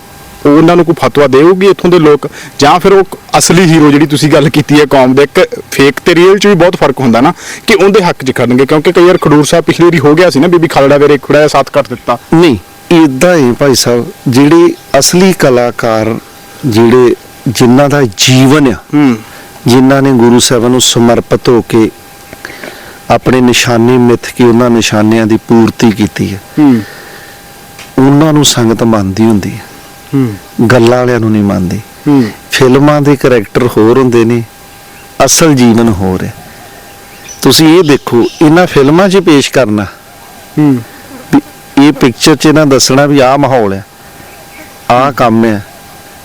ਉਹਨਾਂ ਨੂੰ ਕੋਈ ਫਤਵਾ ਦੇਊਗੀ ਇੱਥੋਂ ਦੇ ਲੋਕ? ਜਾਂ ਫਿਰ ਉਹ ਅਸਲੀ ਹੀਰੋ ਜਿਹੜੀ ਤੁਸੀਂ ਗੱਲ ਕੀਤੀ ਹੈ ਕੌਮ ਦੇ ਇੱਕ ਫੇਕ ਤੇ ਰੀਅਲ ਚ ਵੀ ਬਹੁਤ ਫ਼ਰਕ ਹੁੰਦਾ ਨਾ ਕਿ ਉਹਦੇ ਹੱਕ 'ਚ ਖੜਨਗੇ ਕਿਉਂਕਿ ਕਈ ਵਾਰ ਖਡੂਰ ਸਾਹਿਬ ਪਿਛਲੀ ਵਾਰੀ ਹੋ ਗਿਆ ਸੀ ਨਾ ਬੀਬੀ ਖਾਲੜਾ ਵੇਰੇ ਖੜਾ ਸਾਥ ਕੱਟ ਦਿੱਤਾ। ਨਹੀਂ ਇਦਾਂ ਹੀ ਭਾਈ ਸਾਹਿਬ ਜਿਹੜੇ ਅਸਲੀ ਕਲਾਕਾਰ ਜਿਹੜੇ ਜਿਨ੍ਹਾਂ ਦਾ ਜੀਵਨ ਆ ਹੂੰ। ਜਿਨ੍ਹਾਂ ਨੇ ਗੁਰੂ ਸਾਹਿਬਾਨ ਨੂੰ ਸਮਰਪਿਤ ਹੋ ਕੇ ਆਪਣੇ ਨਿਸ਼ਾਨੇ ਮਿੱਥ ਕੇ ਉਹਨਾਂ ਨਿਸ਼ਾਨਿਆਂ ਦੀ ਪੂਰਤੀ ਕੀਤੀ ਹੈ ਹੂੰ। ਉਹਨਾਂ ਨੂੰ ਸੰਗਤ ਮੰਨਦੀ ਹੁੰਦੀ ਹੂੰ। ਗੱਲਾਂ ਵਾਲਿਆਂ ਨੂੰ ਨਹੀਂ ਮੰਨਦੀ। ਹੂੰ। ਫਿਲਮਾਂ ਦੇ ਕਰੈਕਟਰ ਹੋਰ ਹੁੰਦੇ ਨੇ ਅਸਲ ਜੀਵਨ ਹੋਰ ਹੈ। ਤੁਸੀਂ ਇਹ ਦੇਖੋ ਇਹਨਾਂ ਫਿਲਮਾਂ 'ਚ ਪੇਸ਼ ਕਰਨਾ। ਇਹ ਪਿਕਚਰ 'ਚ ਇਹਨਾਂ ਦੱਸਣਾ ਵੀ ਆਹ ਮਾਹੌਲ ਹੈ ਆਹ ਕੰਮ ਹੈ।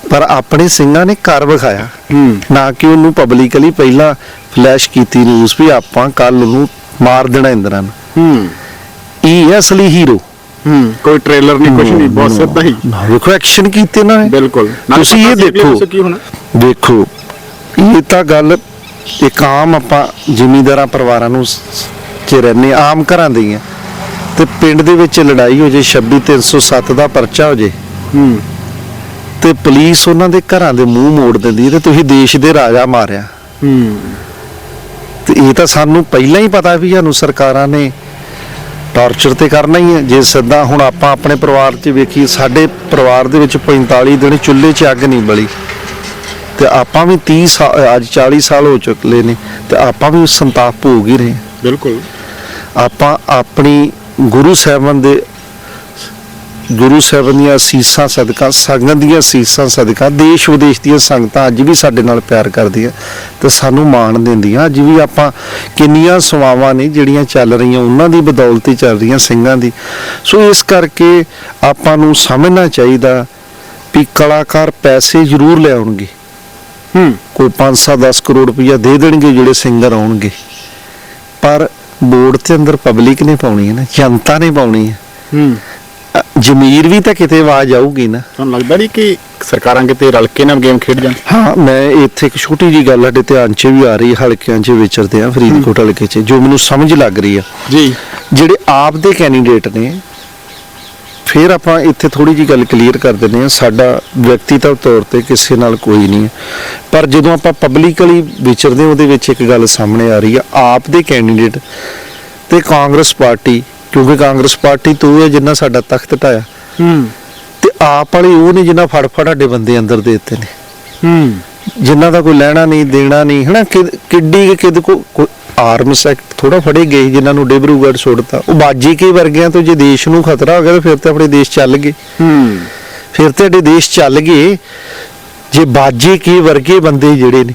ਪਰ ਆਪਣੇ ਸਿੰਘਾਂ ਨੇ ਕਰ ਵਿਖਾਇਆ। ਹੂੰ। ਨਾ ਕਿ ਉਹਨੂੰ ਪਬਲਿਕਲੀ ਪਹਿਲਾਂ ਫਲੈਸ਼ ਕੀਤੀ ਨਿਊਜ਼ ਵੀ ਆਪਾਂ ਕੱਲ ਨੂੰ ਮਾਰ ਦੇਣਾ ਇੰਦਰਾਂ ਨੂੰ। ਹੂੰ। ਇਹ ਅਸਲੀ ਹੀਰੋ ਹੂੰ ਕੋਈ ਟ੍ਰੇਲਰ ਨਹੀਂ ਕੁਝ ਨਹੀਂ ਬਹੁਤ ਸਿੱਧਾ ਹੀ। ਵੇਖੋ ਐਕਸ਼ਨ ਕੀਤੇ ਨਾ। ਬਿਲਕੁਲ। ਨਾਲੇ ਤੁਸੀਂ ਇਹ ਪਤਾ ਸੀ ਅਗਲੇ ਦੇਖੋ ਕੀ ਹੋਣਾ? ਦੇਖੋ ਇਹ ਤਾਂ ਗੱਲ ਇੱਕ ਆਮ ਆਪਾਂ ਜ਼ਿਮੀਂਦਾਰਾਂ ਪਰਿਵਾਰਾਂ ਨੂੰ ਸ- ਚ ਰਹਿੰਦੇ ਹਾਂ, ਆਮ ਘਰਾਂ ਦੇ ਹੀ ਆ ਤੇ ਪਿੰਡ ਦੇ ਵਿੱਚ ਲੜਾਈ ਹੋ ਜੇ 26307 ਦਾ ਪਰਚਾ ਹੋ ਜੇ ਹੂੰ। ਤੇ ਪੁਲਿਸ ਉਹਨਾਂ ਦੇ ਘਰਾਂ ਦੇ ਮੂੰਹ ਮੋੜ ਦਿੰਦੀ ਹੈ ਤੇ ਤੁਸੀਂ ਦੇਸ਼ ਦੇ ਰਾਜਾ ਮਾਰਿਆ। ਹੂੰ। ਤੇ ਇਹ ਤਾਂ ਸਾਨੂੰ ਪਹਿਲਾਂ ਹੀ ਪਤਾ ਵੀ ਸਾਨੂੰ ਸਰਕਾਰਾਂ ਨੇ ਟਾਰਚਰ ਤੇ ਕਰਨਾ ਹੀ ਹੈ। ਜੇ ਸਿੱਧਾ ਹੁਣ ਆਪਾਂ ਆਪਣੇ ਪਰਿਵਾਰ 'ਚ ਵੇਖੀ ਸਾਡੇ ਪਰਿਵਾਰ ਦੇ ਵਿੱਚ 45 ਦਿਨ ਚੁੱਲ੍ਹੇ 'ਚ ਅੱਗ ਨਹੀਂ ਬਲੀ। ਤੇ ਆਪਾਂ ਵੀ 30 ਸਾਲ ਅੱਜ 40 ਸਾਲ ਹੋ ਚੁੱਕੇ ਨੇ ਤੇ ਆਪਾਂ ਵੀ ਸੰਤਾਪ ਭੋਗ ਹੀ ਰਹੇ। ਬਿਲਕੁਲ। ਆਪਾਂ ਆਪਣੀ ਗੁਰੂ ਸਾਹਿਬਾਨ ਦੇ ਗੁਰੂ ਸਾਹਿਬਾਨ ਦੀਆਂ ਅਸੀਸਾਂ ਸਦਕਾ ਸੰਗਤ ਦੀਆਂ ਅਸੀਸਾਂ ਸਦਕਾ ਦੇਸ਼ ਵਿਦੇਸ਼ ਦੀਆਂ ਸੰਗਤਾਂ ਅੱਜ ਵੀ ਸਾਡੇ ਨਾਲ ਪਿਆਰ ਕਰਦੀਆਂ ਤੇ ਸਾਨੂੰ ਮਾਣ ਦਿੰਦੀਆਂ। ਅੱਜ ਵੀ ਆਪਾਂ ਕਿੰਨੀਆਂ ਸਵਾਵਾਂ ਨੇ ਜਿਹੜੀਆਂ ਚੱਲ ਰਹੀਆਂ ਉਹਨਾਂ ਦੀ ਬਦੌਲਤ ਹੀ ਚੱਲ ਰਹੀਆਂ ਸਿੰਘਾਂ ਦੀ। ਸੋ ਇਸ ਕਰਕੇ ਆਪਾਂ ਨੂੰ ਸਮਝਣਾ ਚਾਹੀਦਾ ਵੀ ਕਲਾਕਾਰ ਪੈਸੇ ਜ਼ਰੂਰ ਲਿਆਉਣਗੇ। ਹੂੰ। ਕੋਈ 5-10 ਕਰੋੜ ਰੁਪਈਆ ਦੇ ਦੇਣਗੇ ਜਿਹੜੇ ਸਿੰਗਰ ਆਉਣਗੇ। ਪਰ ਬੋਰਡ ਤੇ ਅੰਦਰ ਪਬਲਿਕ ਨੇ ਪਾਉਣੀ ਹੈ ਨਾ ਜਨਤਾ ਨੇ ਪਾਉਣੀ ਹੈ। ਹੂੰ। ਜ਼ਮੀਰ ਵੀ ਤਾਂ ਕਿਤੇ ਆਵਾਜ਼ ਆਊਗੀ ਨਾ। ਤੁਹਾਨੂੰ ਲੱਗਦਾ ਨਹੀਂ ਕਿ ਸਰਕਾਰਾਂ ਕਿਤੇ ਰਲ ਕੇ ਨਾ ਗੇਮ ਖੇਡ ਜਾਣ? ਹਾਂ ਮੈਂ ਇੱਥੇ ਇੱਕ ਛੋਟੀ ਜੀ ਗੱਲ ਸਾਡੇ ਧਿਆਨ 'ਚ ਵੀ ਆ ਰਹੀ ਹੈ ਹਲਕਿਆਂ 'ਚ ਵਿਚਰਦੇ ਆ ਫਰੀਦਕੋਟ ਹਲਕੇ 'ਚ ਜੋ ਮੈਨੂੰ ਸਮਝ ਲੱਗ ਰਹੀ ਆ। ਜੀ। ਜਿਹੜੇ ਆਪ ਦੇ ਕੈਂਡੀਡੇਟ ਨੇ ਫਿਰ ਆਪਾਂ ਇੱਥੇ ਥੋੜੀ ਜੀ ਗੱਲ ਕਲੀਅਰ ਕਰ ਦਿੰਦੇ ਆ ਸਾਡਾ ਵਿਅਕਤੀਗਤ ਤੌਰ ਤੇ ਕਿਸੇ ਨਾਲ ਕੋਈ ਨਹੀਂ ਹੈ। ਪਰ ਜਦੋਂ ਆਪਾਂ ਪਬਲਿਕਲੀ ਵਿਚਰਦੇ ਹਾਂ, ਉਹਦੇ ਵਿੱਚ ਇੱਕ ਗੱਲ ਸਾਹਮਣੇ ਆ ਰਹੀ ਆ ਆਪ ਦੇ ਕੈਂਡੀਡੇਟ ਤੇ ਕਾਂਗਰਸ ਪਾਰਟੀ ਕਿਉਂਕਿ ਕਾਂਗਰਸ ਪਾਰਟੀ ਤੋਂ ਹੈ ਜਿੰਨਾ ਸਾਡਾ ਤਖਤ ਢਾਇਆ। ਹੂੰ। ਤੇ ਆਪ ਵਾਲੇ ਉਹ ਨੇ ਜਿਨ੍ਹਾਂ ਫੜ ਫੜ ਸਾਡੇ ਬੰਦੇ ਅੰਦਰ ਦੇ ਦਿੱਤੇ ਨੇ। ਹੂੰ। ਜਿਨ੍ਹਾਂ ਦਾ ਕੋਈ ਲੈਣਾ ਨਹੀਂ ਦੇਣਾ ਨਹੀਂ ਹਨਾ? ਕਿੱਡੀ ਕਿਦ ਕੋ ਕੋਈ ਆਰਮਸ ਐਕਟ ਥੋੜਾ ਫੜੇ ਗਏ ਜਿਨ੍ਹਾਂ ਨੂੰ ਡਿਬਰੂਗੜ੍ਹ ਛੋੜਤਾ ਉਹ ਬਾਜੀ ਕੇ ਵਰਗਿਆਂ ਤੋਂ ਜੇ ਦੇਸ਼ ਨੂੰ ਖਤਰਾ ਹੋ ਗਿਆ ਤਾਂ ਫਿਰ ਤੇ ਆਪਣੇ ਦੇਸ਼ ਚੱਲ ਗਏ। ਹੂੰ। ਫਿਰ ਤੇ ਸਾਡੇ ਦੇਸ਼ ਚੱਲ ਗਏ। ਜੇ ਬਾਜੀ ਕੇ ਵਰਗੇ ਬੰਦੇ ਜਿਹੜੇ ਨੇ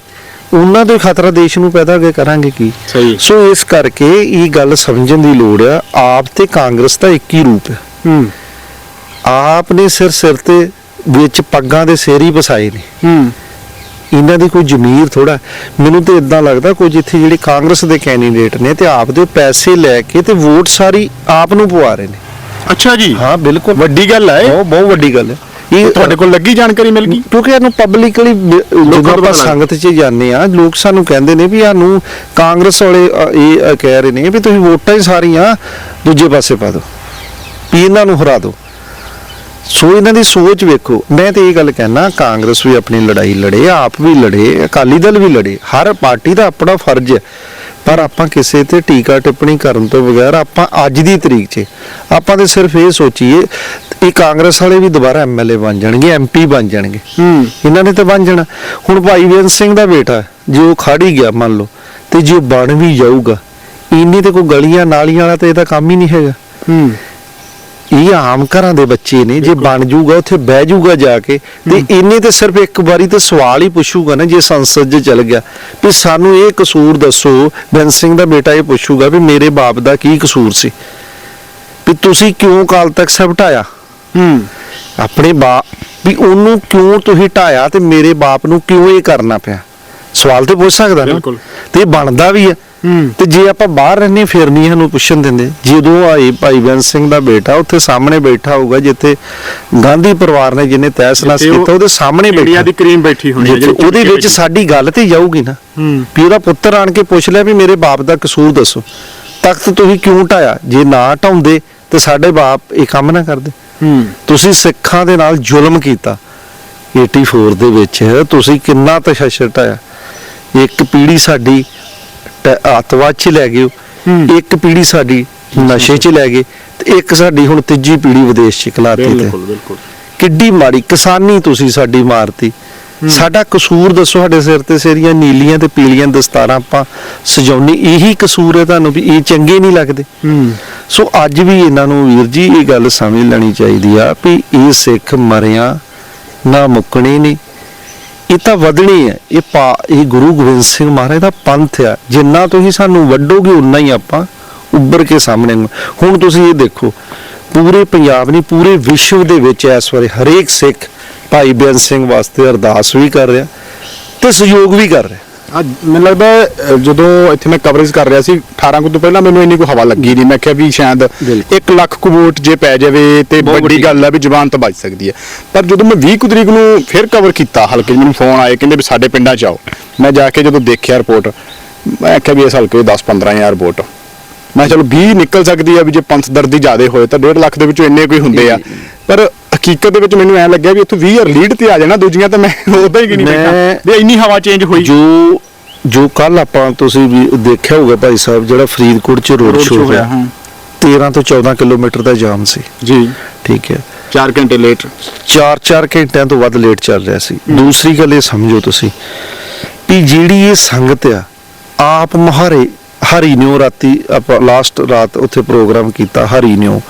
ਉਹਨਾਂ ਦੇ ਖਤਰਾ ਦੇਸ਼ ਨੂੰ ਪੈਦਾ ਅੱਗੇ ਕਰਾਂਗੇ ਕੀ? ਸਹੀ ਸੋ ਇਸ ਕਰਕੇ ਇਹ ਗੱਲ ਸਮਝਣ ਦੀ ਲੋੜ ਆ। ਆਪ ਤੇ ਕਾਂਗਰਸ ਦਾ ਇੱਕ ਹੀ ਰੂਪ ਹੈ। ਹੂੰ। ਆਪ ਨੇ ਸਿਰ ਸਿਰ ਤੇ ਵਿੱਚ ਪੱਗਾਂ ਦੇ ਸਿਰ ਹੀ ਵਸਾਏ ਨੇ। ਹੂੰ। ਇਹਨਾਂ ਦੀ ਕੋਈ ਜ਼ਮੀਰ ਥੋੜਾ ਮੈਨੂੰ ਤੇ ਇਦਾਂ ਲੱਗਦਾ ਕੋਈ ਜਿੱਥੇ ਜਿਹੜੇ ਕਾਂਗਰਸ ਦੇ ਕੈਂਡੀਡੇਟ ਨੇ ਤੇ ਆਪ ਦੇ ਪੈਸੇ ਲੈ ਕੇ ਤੇ ਵੋਟ ਸਾਰੀ ਆਪ ਨੂੰ ਪਵਾ ਰਹੇ ਨੇ। ਅੱਛਾ ਜੀ। ਹਾਂ ਬਿਲਕੁਲ। ਵੱਡੀ ਗੱਲ ਹੈ ਬਹੁਤ ਬਹੁਤ ਵੱਡੀ ਗੱਲ ਹੈ। ਇਹ ਤੁਹਾਡੇ ਕੋਲ ਲੱਗੀ ਜਾਣਕਾਰੀ ਮਿਲ ਗਈ? ਕਿਉਂਕਿ ਇਹਨੂੰ ਪਬਲਿਕਲੀ ਜਦੋਂ ਆਪਾਂ ਸੰਗਤ 'ਚ ਜਾਂਦੇ ਆ ਲੋਕ ਸਾਨੂੰ ਕਹਿੰਦੇ ਨੇ ਵੀ ਸਾਨੂੰ ਕਾਂਗਰਸ ਵਾਲੇ ਇਹ ਕਹਿ ਰਹੇ ਨੇ ਵੀ ਤੁਸੀਂ ਵੋਟਾਂ ਹੀ ਸਾਰੀਆਂ ਦੂਜੇ ਪਾਸੇ ਪਾ ਦਿਓ ਵੀ ਇਹਨਾਂ ਨੂੰ ਹਰਾ ਦਿਓ। ਸੋ ਇਹਨਾਂ ਦੀ ਸੋਚ ਵੇਖੋ। ਮੈਂ ਤੇ ਇਹ ਗੱਲ ਕਹਿਣਾ ਕਾਂਗਰਸ ਵੀ ਆਪਣੀ ਲੜਾਈ ਲੜੇ ਆਪ ਵੀ ਲੜੇ ਅਕਾਲੀ ਦਲ ਵੀ ਲੜੇ। ਹਰ ਪਾਰਟੀ ਦਾ ਆਪਣਾ ਫਰਜ਼ ਹੈ। ਪਰ ਆਪਾਂ ਕਿਸੇ ਤੇ ਟੀਕਾ ਟਿੱਪਣੀ ਕਰਨ ਤੋਂ ਬਗੈਰ ਆਪਾਂ ਅੱਜ ਦੀ ਤਰੀਕ 'ਚ ਆਪਾਂ ਤੇ ਸਿਰਫ ਇਹ ਸੋਚੀਏ ਇਹ ਕਾਂਗਰਸ ਵਾਲੇ ਵੀ ਦੁਬਾਰਾ ਐਮਐਲਏ ਬਣ ਜਾਣਗੇ ਐਮਪੀ ਬਣ ਜਾਣਗੇ। ਹੂੰ ਇਹਨਾਂ ਨੇ ਤਾਂ ਬਣ ਜਾਣਾ। ਹੁਣ ਭਾਈ ਬੇਅੰਤ ਸਿੰਘ ਦਾ ਬੇਟਾ ਜੇ ਉਹ ਖੜ ਗਿਆ ਮੰਨ ਲਓ ਤੇ ਜੇ ਬਣ ਵੀ ਜਾਊਗਾ ਇੰਨੀ ਤੇ ਕੋਈ ਗਲੀਆਂ ਨਾਲੀਆਂ ਵਾਲਾ ਤੇ ਇਹਦਾ ਕੰਮ ਹੀ ਨਹੀਂ ਹੈਗਾ। ਹੂੰ। ਇਹ ਆਮ ਘਰਾਂ ਦੇ ਬੱਚੇ ਨੇ ਜੇ ਬਣ ਜੂਗਾ ਉੱਥੇ ਬਹਿ ਜੂਗਾ ਜਾ ਕੇ ਤੇ ਇੰਨੇ ਤੇ ਸਿਰਫ ਇੱਕ ਵਾਰੀ ਤੇ ਸਵਾਲ ਹੀ ਪੁੱਛੂਗਾ ਨਾ ਜੇ ਸੰਸਦ 'ਚ ਚਲ ਗਿਆ। ਵੀ ਸਾਨੂੰ ਇਹ ਕਸੂਰ ਦੱਸੋ ਬੈਂਸ ਸਿੰਘ ਦਾ ਬੇਟਾ ਇਹ ਪੁੱਛੂਗਾ ਵੀ ਮੇਰੇ ਬਾਪ ਦਾ ਕੀ ਕਸੂਰ ਸੀ? ਵੀ ਤੁਸੀਂ ਕਿਉਂ ਕਾਲ ਤੱਕ ਸਭ ਢਾਇਆ ਹੂੰ। ਆਪਣੇ ਬਾਪ ਵੀ ਉਹਨੂੰ ਕਿਉਂ ਤੁਸੀਂ ਢਾਇਆ ਤੇ ਮੇਰੇ ਬਾਪ ਨੂੰ ਕਿਉਂ ਇਹ ਕਰਨਾ ਪਿਆ? ਸਵਾਲ ਤੇ ਪੁੱਛ ਸਕਦਾ ਨਾ। ਬਿਲਕੁਲ। ਤੇ ਬਣਦਾ ਵੀ ਹੂੰ। ਤੇ ਜੇ ਆਪਾਂ ਬਾਹਰ ਰਹਿੰਦੇ ਫਿਰ ਨਹੀਂ ਸਾਨੂੰ ਪੁੱਛਣ ਦਿੰਦੇ। ਜਦੋਂ ਆਏ ਭਾਈ ਬੈਂਸ ਸਿੰਘ ਦਾ ਬੇਟਾ ਉੱਥੇ ਸਾਹਮਣੇ ਬੈਠਾ ਹੋਊਗਾ ਜਿੱਥੇ ਗਾਂਧੀ ਪਰਿਵਾਰ ਨੇ ਜਿਹਨੇ ਉਹ ਕੀਤਾ ਉਹਦੇ ਸਾਹਮਣੇ ਇੰਡੀਆ ਬੈਠਾ ਦੀ ਕਰੀਮ ਬੈਠੀ ਹੋਣੀ ਹੈ ਉਹਦੇ ਵਿੱਚ ਸਾਡੀ ਗੱਲ ਤੇ ਜਾਊਗੀ ਨਾ। ਵੀ ਉਹਦਾ ਪੁੱਤਰ ਆਣ ਕੇ ਪੁੱਛ ਲਿਆ ਵੀ ਮੇਰੇ ਬਾਪ ਦਾ ਕਸੂਰ ਦੱਸੋ। ਤਖਤ ਤੁਸੀਂ ਕਿਉਂ ਢਾਇਆ ਜੇ ਨਾ ਢਾਉਂਦੇ ਤੇ ਸਾਡੇ ਬਾਪ ਇਹ ਕੰਮ ਨਾ ਕਰਦੇ। ਤੁਸੀਂ ਸਿੱਖਾਂ ਦੇ ਨਾਲ ਜ਼ੁਲਮ ਕੀਤਾ। 84 ਦੇ ਵਿੱਚ ਤੁਸੀਂ ਕਿੰਨਾ ਤਸ਼ੱਦਦ ਢਾਇਆ ਇੱਕ ਪੀੜ੍ਹੀ ਸਾਡੀ ਅੱਤਵਾਦ 'ਚ ਲੈ ਗਏ। ਇੱਕ ਪੀੜ੍ਹੀ ਸਾਡੀ ਨਸ਼ੇ 'ਚ ਲੈ ਗਏ ਤੇ ਇੱਕ ਸਾਡੀ ਹੁਣ ਤੀਜੀ ਪੀੜ੍ਹੀ ਵਿਦੇਸ਼ 'ਚ ਕਲਾਤੀ ਤੇ। ਬਿਲਕੁਲ ਬਿਲਕੁਲ। ਕਿੱਡੀ ਮਾੜੀ ਕਿਸਾਨੀ ਤੁਸੀਂ ਸਾਡੀ ਮਾਰਤੀ। ਸਾਡਾ ਕਸੂਰ ਦੱਸੋ ਸਾਡੇ ਸਿਰ ਤੇ ਸਿਰੀਆਂ ਨੀਲੀਆਂ ਤੇ ਪੀਲੀਆਂ ਦਸਤਾਰਾਂ ਆਪਾਂ ਸਜਾਉਣੀ ਇਹੀ ਕਸੂਰ ਹੈ ਤੁਹਾਨੂੰ ਵੀ ਇਹ ਚੰਗੇ ਨਹੀਂ ਲੱਗਦੇ। ਸੋ ਅੱਜ ਵੀ ਇਹਨਾਂ ਨੂੰ ਵੀਰ ਜੀ ਇਹ ਗੱਲ ਸਮਝ ਲੈਣੀ ਚਾਹੀਦੀ ਆ ਵੀ ਇਹ ਸਿੱਖ ਮਰਿਆ ਨਾ ਮੁੱਕਣੇ ਨਹੀਂ। ਇਹ ਤਾਂ ਵਧਣੀ ਹੈ ਇਹ ਪਾ ਇਹ ਗੁਰੂ ਗੋਬਿੰਦ ਸਿੰਘ ਮਹਾਰਾਜ ਦਾ ਪੰਥ ਆ। ਜਿੰਨਾ ਤੁਸੀਂ ਸਾਨੂੰ ਵੱਡੋਗੇ ਉਨਾ ਹੀ ਆਪਾਂ ਉੱਭਰ ਕੇ ਸਾਹਮਣੇ। ਹੁਣ ਤੁਸੀਂ ਇਹ ਦੇਖੋ ਪੂਰੇ ਪੰਜਾਬ ਨਹੀਂ ਪੂਰੇ ਵਿਸ਼ਵ ਦੇ ਵਿੱਚ ਇਸ ਵਾਰੇ ਹਰੇਕ ਸਿੱਖ ਭਾਈ ਬੇਅੰਤ ਸਿੰਘ ਵਾਸਤੇ ਅਰਦਾਸ ਵੀ ਕਰ ਰਿਹਾ ਤੇ ਸਹਿਯੋਗ ਵੀ ਕਰ ਰਿਹਾ। ਅੱਜ ਮੈਨੂੰ ਲੱਗਦਾ ਹੈ, ਜਦੋਂ ਇੱਥੇ ਮੈਂ ਕਵਰੇਜ ਕਰ ਰਿਹਾ ਸੀ 18 ਕੁ ਤੋਂ ਪਹਿਲਾਂ ਮੈਨੂੰ ਇੰਨੀ ਕੋਈ ਹਵਾ ਲੱਗੀ ਨਹੀਂ। ਮੈਂ ਕਿਹਾ ਵੀ ਸ਼ਾਇਦ ਬਿਲਕੁਲ। 1 ਲੱਖ ਕੁ ਵੋਟ ਜੇ ਪੈ ਜਾਵੇ ਤੇ ਵੱਡੀ ਵੱਡੀ ਗੱਲ ਹੈ ਵੀ ਜ਼ਬਾਨ ਤਾਂ ਬਚ ਸਕਦੀ ਹੈ ਪਰ ਜਦੋਂ ਮੈਂ 20 ਕੁ ਤਰੀਕ ਨੂੰ ਫਿਰ ਕਵਰ ਕੀਤਾ ਹਲਕੇ 'ਚ ਮੈਨੂੰ ਫੋਨ ਆਏ ਕਹਿੰਦੇ ਵੀ ਸਾਡੇ ਪਿੰਡਾਂ 'ਚ ਆਓ। ਮੈਂ ਜਾ ਕੇ ਜਦੋਂ ਦੇਖਿਆ ਰਿਪੋਰਟ ਮੈਂ ਕਿਹਾ ਵੀ ਇਸ ਹਲਕੇ 10 15000 ਵੋਟ। ਮੈਂ ਕਿਹਾ ਚਲੋ 20 ਨਿਕਲ ਸਕਦੀ ਆ ਵੀ ਜੇ ਪੰਥ ਦਰਦੀ ਜ਼ਿਆਦੇ ਹੋਏ ਤਾਂ 1.5 ਲੱਖ ਦੇ ਵਿੱਚੋਂ ਇੰਨੇ ਕੋਈ ਹੁੰਦੇ ਆ। ਪਰ ਹਕੀਕਤ ਦੇ ਵਿੱਚ ਮੈਨੂੰ ਐ ਲੱਗਿਆ ਵੀ ਇੱਥੋਂ 20 ਹਜ਼ਾਰ ਲੀਡ ਤੇ ਆ ਜਾਣਾ ਦੂਜੀਆਂ ਤਾਂ ਮੈਂ ਉਦਾਂ ਹੀ ਗਿਣੀ ਬੈਠਾ। ਮੈਂ- ਵੀ ਇੰਨੀ ਹਵਾ ਚੇਂਜ ਹੋਈ। ਜੋ ਜੋ ਕੱਲ ਆਪਾਂ ਤੁਸੀਂ ਵੀ ਦੇਖਿਆ ਹੋਊਗਾ ਭਾਈ ਸਾਹਿਬ ਜਿਹੜਾ ਫਰੀਦਕੋਟ ਚ ਰੋਡ Road ਸ਼ੋਅ show ਹੋਇਆ ਹਾਂ। 13 ਤੋਂ 14 ਕਿਲੋਮੀਟਰ ਦਾ ਜਾਮ ਸੀ। ਜੀ। ਠੀਕ ਹੈ। 4 ਘੰਟੇ ਲੇਟ 4-4 ਘੰਟਿਆਂ ਤੋਂ ਵੱਧ ਲੇਟ ਚੱਲ ਰਿਹਾ ਸੀ। ਦੂਸਰੀ ਗੱਲ ਇਹ ਸਮਝੋ ਤੁਸੀਂ ਵੀ ਜਿਹੜੀ ਇਹ ਸੰਗਤ ਆ ਆਪ ਮਹਾਰੇ ਹਰੀ ਨਿਓ ਰਾਤੀ ਆਪਾਂ ਲਾਸਟ ਰਾਤ ਉੱਥੇ ਪ੍ਰੋਗਰਾਮ ਕੀਤਾ ਹਰੀ ਨਿਓ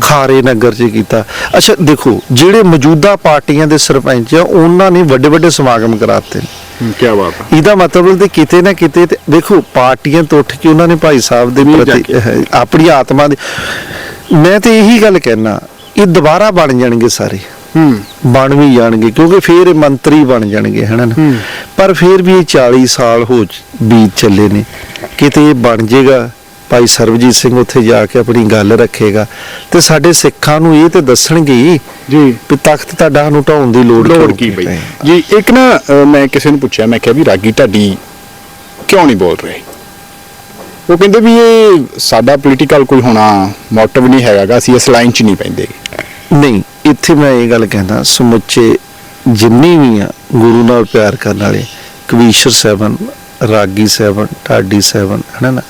ਖਾਰੇ ਨਗਰ 'ਚ ਕੀਤਾ। ਅੱਛਾ ਦੇਖੋ ਜਿਹੜੇ ਮੌਜੂਦਾ ਪਾਰਟੀਆਂ ਦੇ ਸਰਪੰਚ ਆ ਉਹਨਾਂ ਨੇ ਵੱਡੇ ਵੱਡੇ ਸਮਾਗਮ ਕਰਾਤੇ ਕੀ ਬਾਤ ਹੈ ਇਹਦਾ ਮਤਲਬ ਤੇ ਕਿਤੇ ਨਾ ਕਿਤੇ ਤੇ ਦੇਖੋ ਪਾਰਟੀਆਂ ਤੋਂ ਉੱਠ ਕੇ ਉਹਨਾਂ ਨੇ ਭਾਈ ਸਾਹਿਬ ਦੇ ਪ੍ਰਤੀ ਆਪਣੀ ਆਤਮਾ ਦੀ ਮੈਂ ਤੇ ਇਹੀ ਗੱਲ ਕਹਿਣਾ ਇਹ ਦੁਬਾਰਾ ਬਣ ਜਾਣਗੇ ਸਾਰੇ। ਹੂੰ। ਬਣ ਵੀ ਜਾਣਗੇ ਕਿਉਂਕਿ ਫੇਰ ਇਹ ਮੰਤਰੀ ਬਣ ਜਾਣਗੇ ਹਨਾ। ਪਰ ਫੇਰ ਵੀ ਇਹ 40 ਸਾਲ ਹੋ ਬੀਤ ਚੱਲੇ ਨੇ। ਕਿਤੇ ਇਹ ਬਣ ਜਾਏਗਾ ਭਾਈ ਸਰਬਜੀਤ ਸਿੰਘ ਉੱਥੇ ਜਾ ਕੇ ਆਪਣੀ ਗੱਲ ਰੱਖੇਗਾ। ਤੇ ਸਾਡੇ ਸਿੱਖਾਂ ਨੂੰ ਇਹ ਤੇ ਦੱਸਣਗੇ ਜੀ। ਵੀ ਤਖਤ ਤੁਹਾਡਾ ਨੂੰ ਢਾਉਣ ਦੀ ਲੋੜ ਲੋੜ ਕੀ ਪਈ? ਜੀ ਇੱਕ ਨਾ ਮੈਂ ਕਿਸੇ ਨੂੰ ਪੁੱਛਿਆ ਮੈਂ ਕਿਹਾ ਵੀ ਰਾਗੀ ਢਾਡੀ ਕਿਉਂ ਨਹੀਂ ਬੋਲ ਰਹੇ? ਉਹ ਕਹਿੰਦੇ ਵੀ ਇਹ ਸਾਡਾ ਪੋਲੀਟੀਕਲ ਕੋਈ ਹੋਣਾ ਮੋਟਿਵ ਨਹੀਂ ਹੈਗਾਗਾ ਅਸੀਂ ਇਸ ਲਾਈਨ 'ਚ ਨਹੀਂ ਪੈਂਦੇ। ਨਹੀਂ ਇੱਥੇ ਮੈਂ ਇਹ ਗੱਲ ਕਹਿੰਦਾ ਸਮੁੱਚੇ ਜਿੰਨੀ ਵੀ ਆ ਗੁਰੂ ਨਾਲ ਪਿਆਰ ਕਰਨ ਵਾਲੇ ਕਵੀਸ਼ਰ ਸਹਿਬਨ ਰਾਗੀ ਸਹਿਬਨ ਢਾਡੀ ਸਹਿਬਨ ਹਨਾ ਨਾ?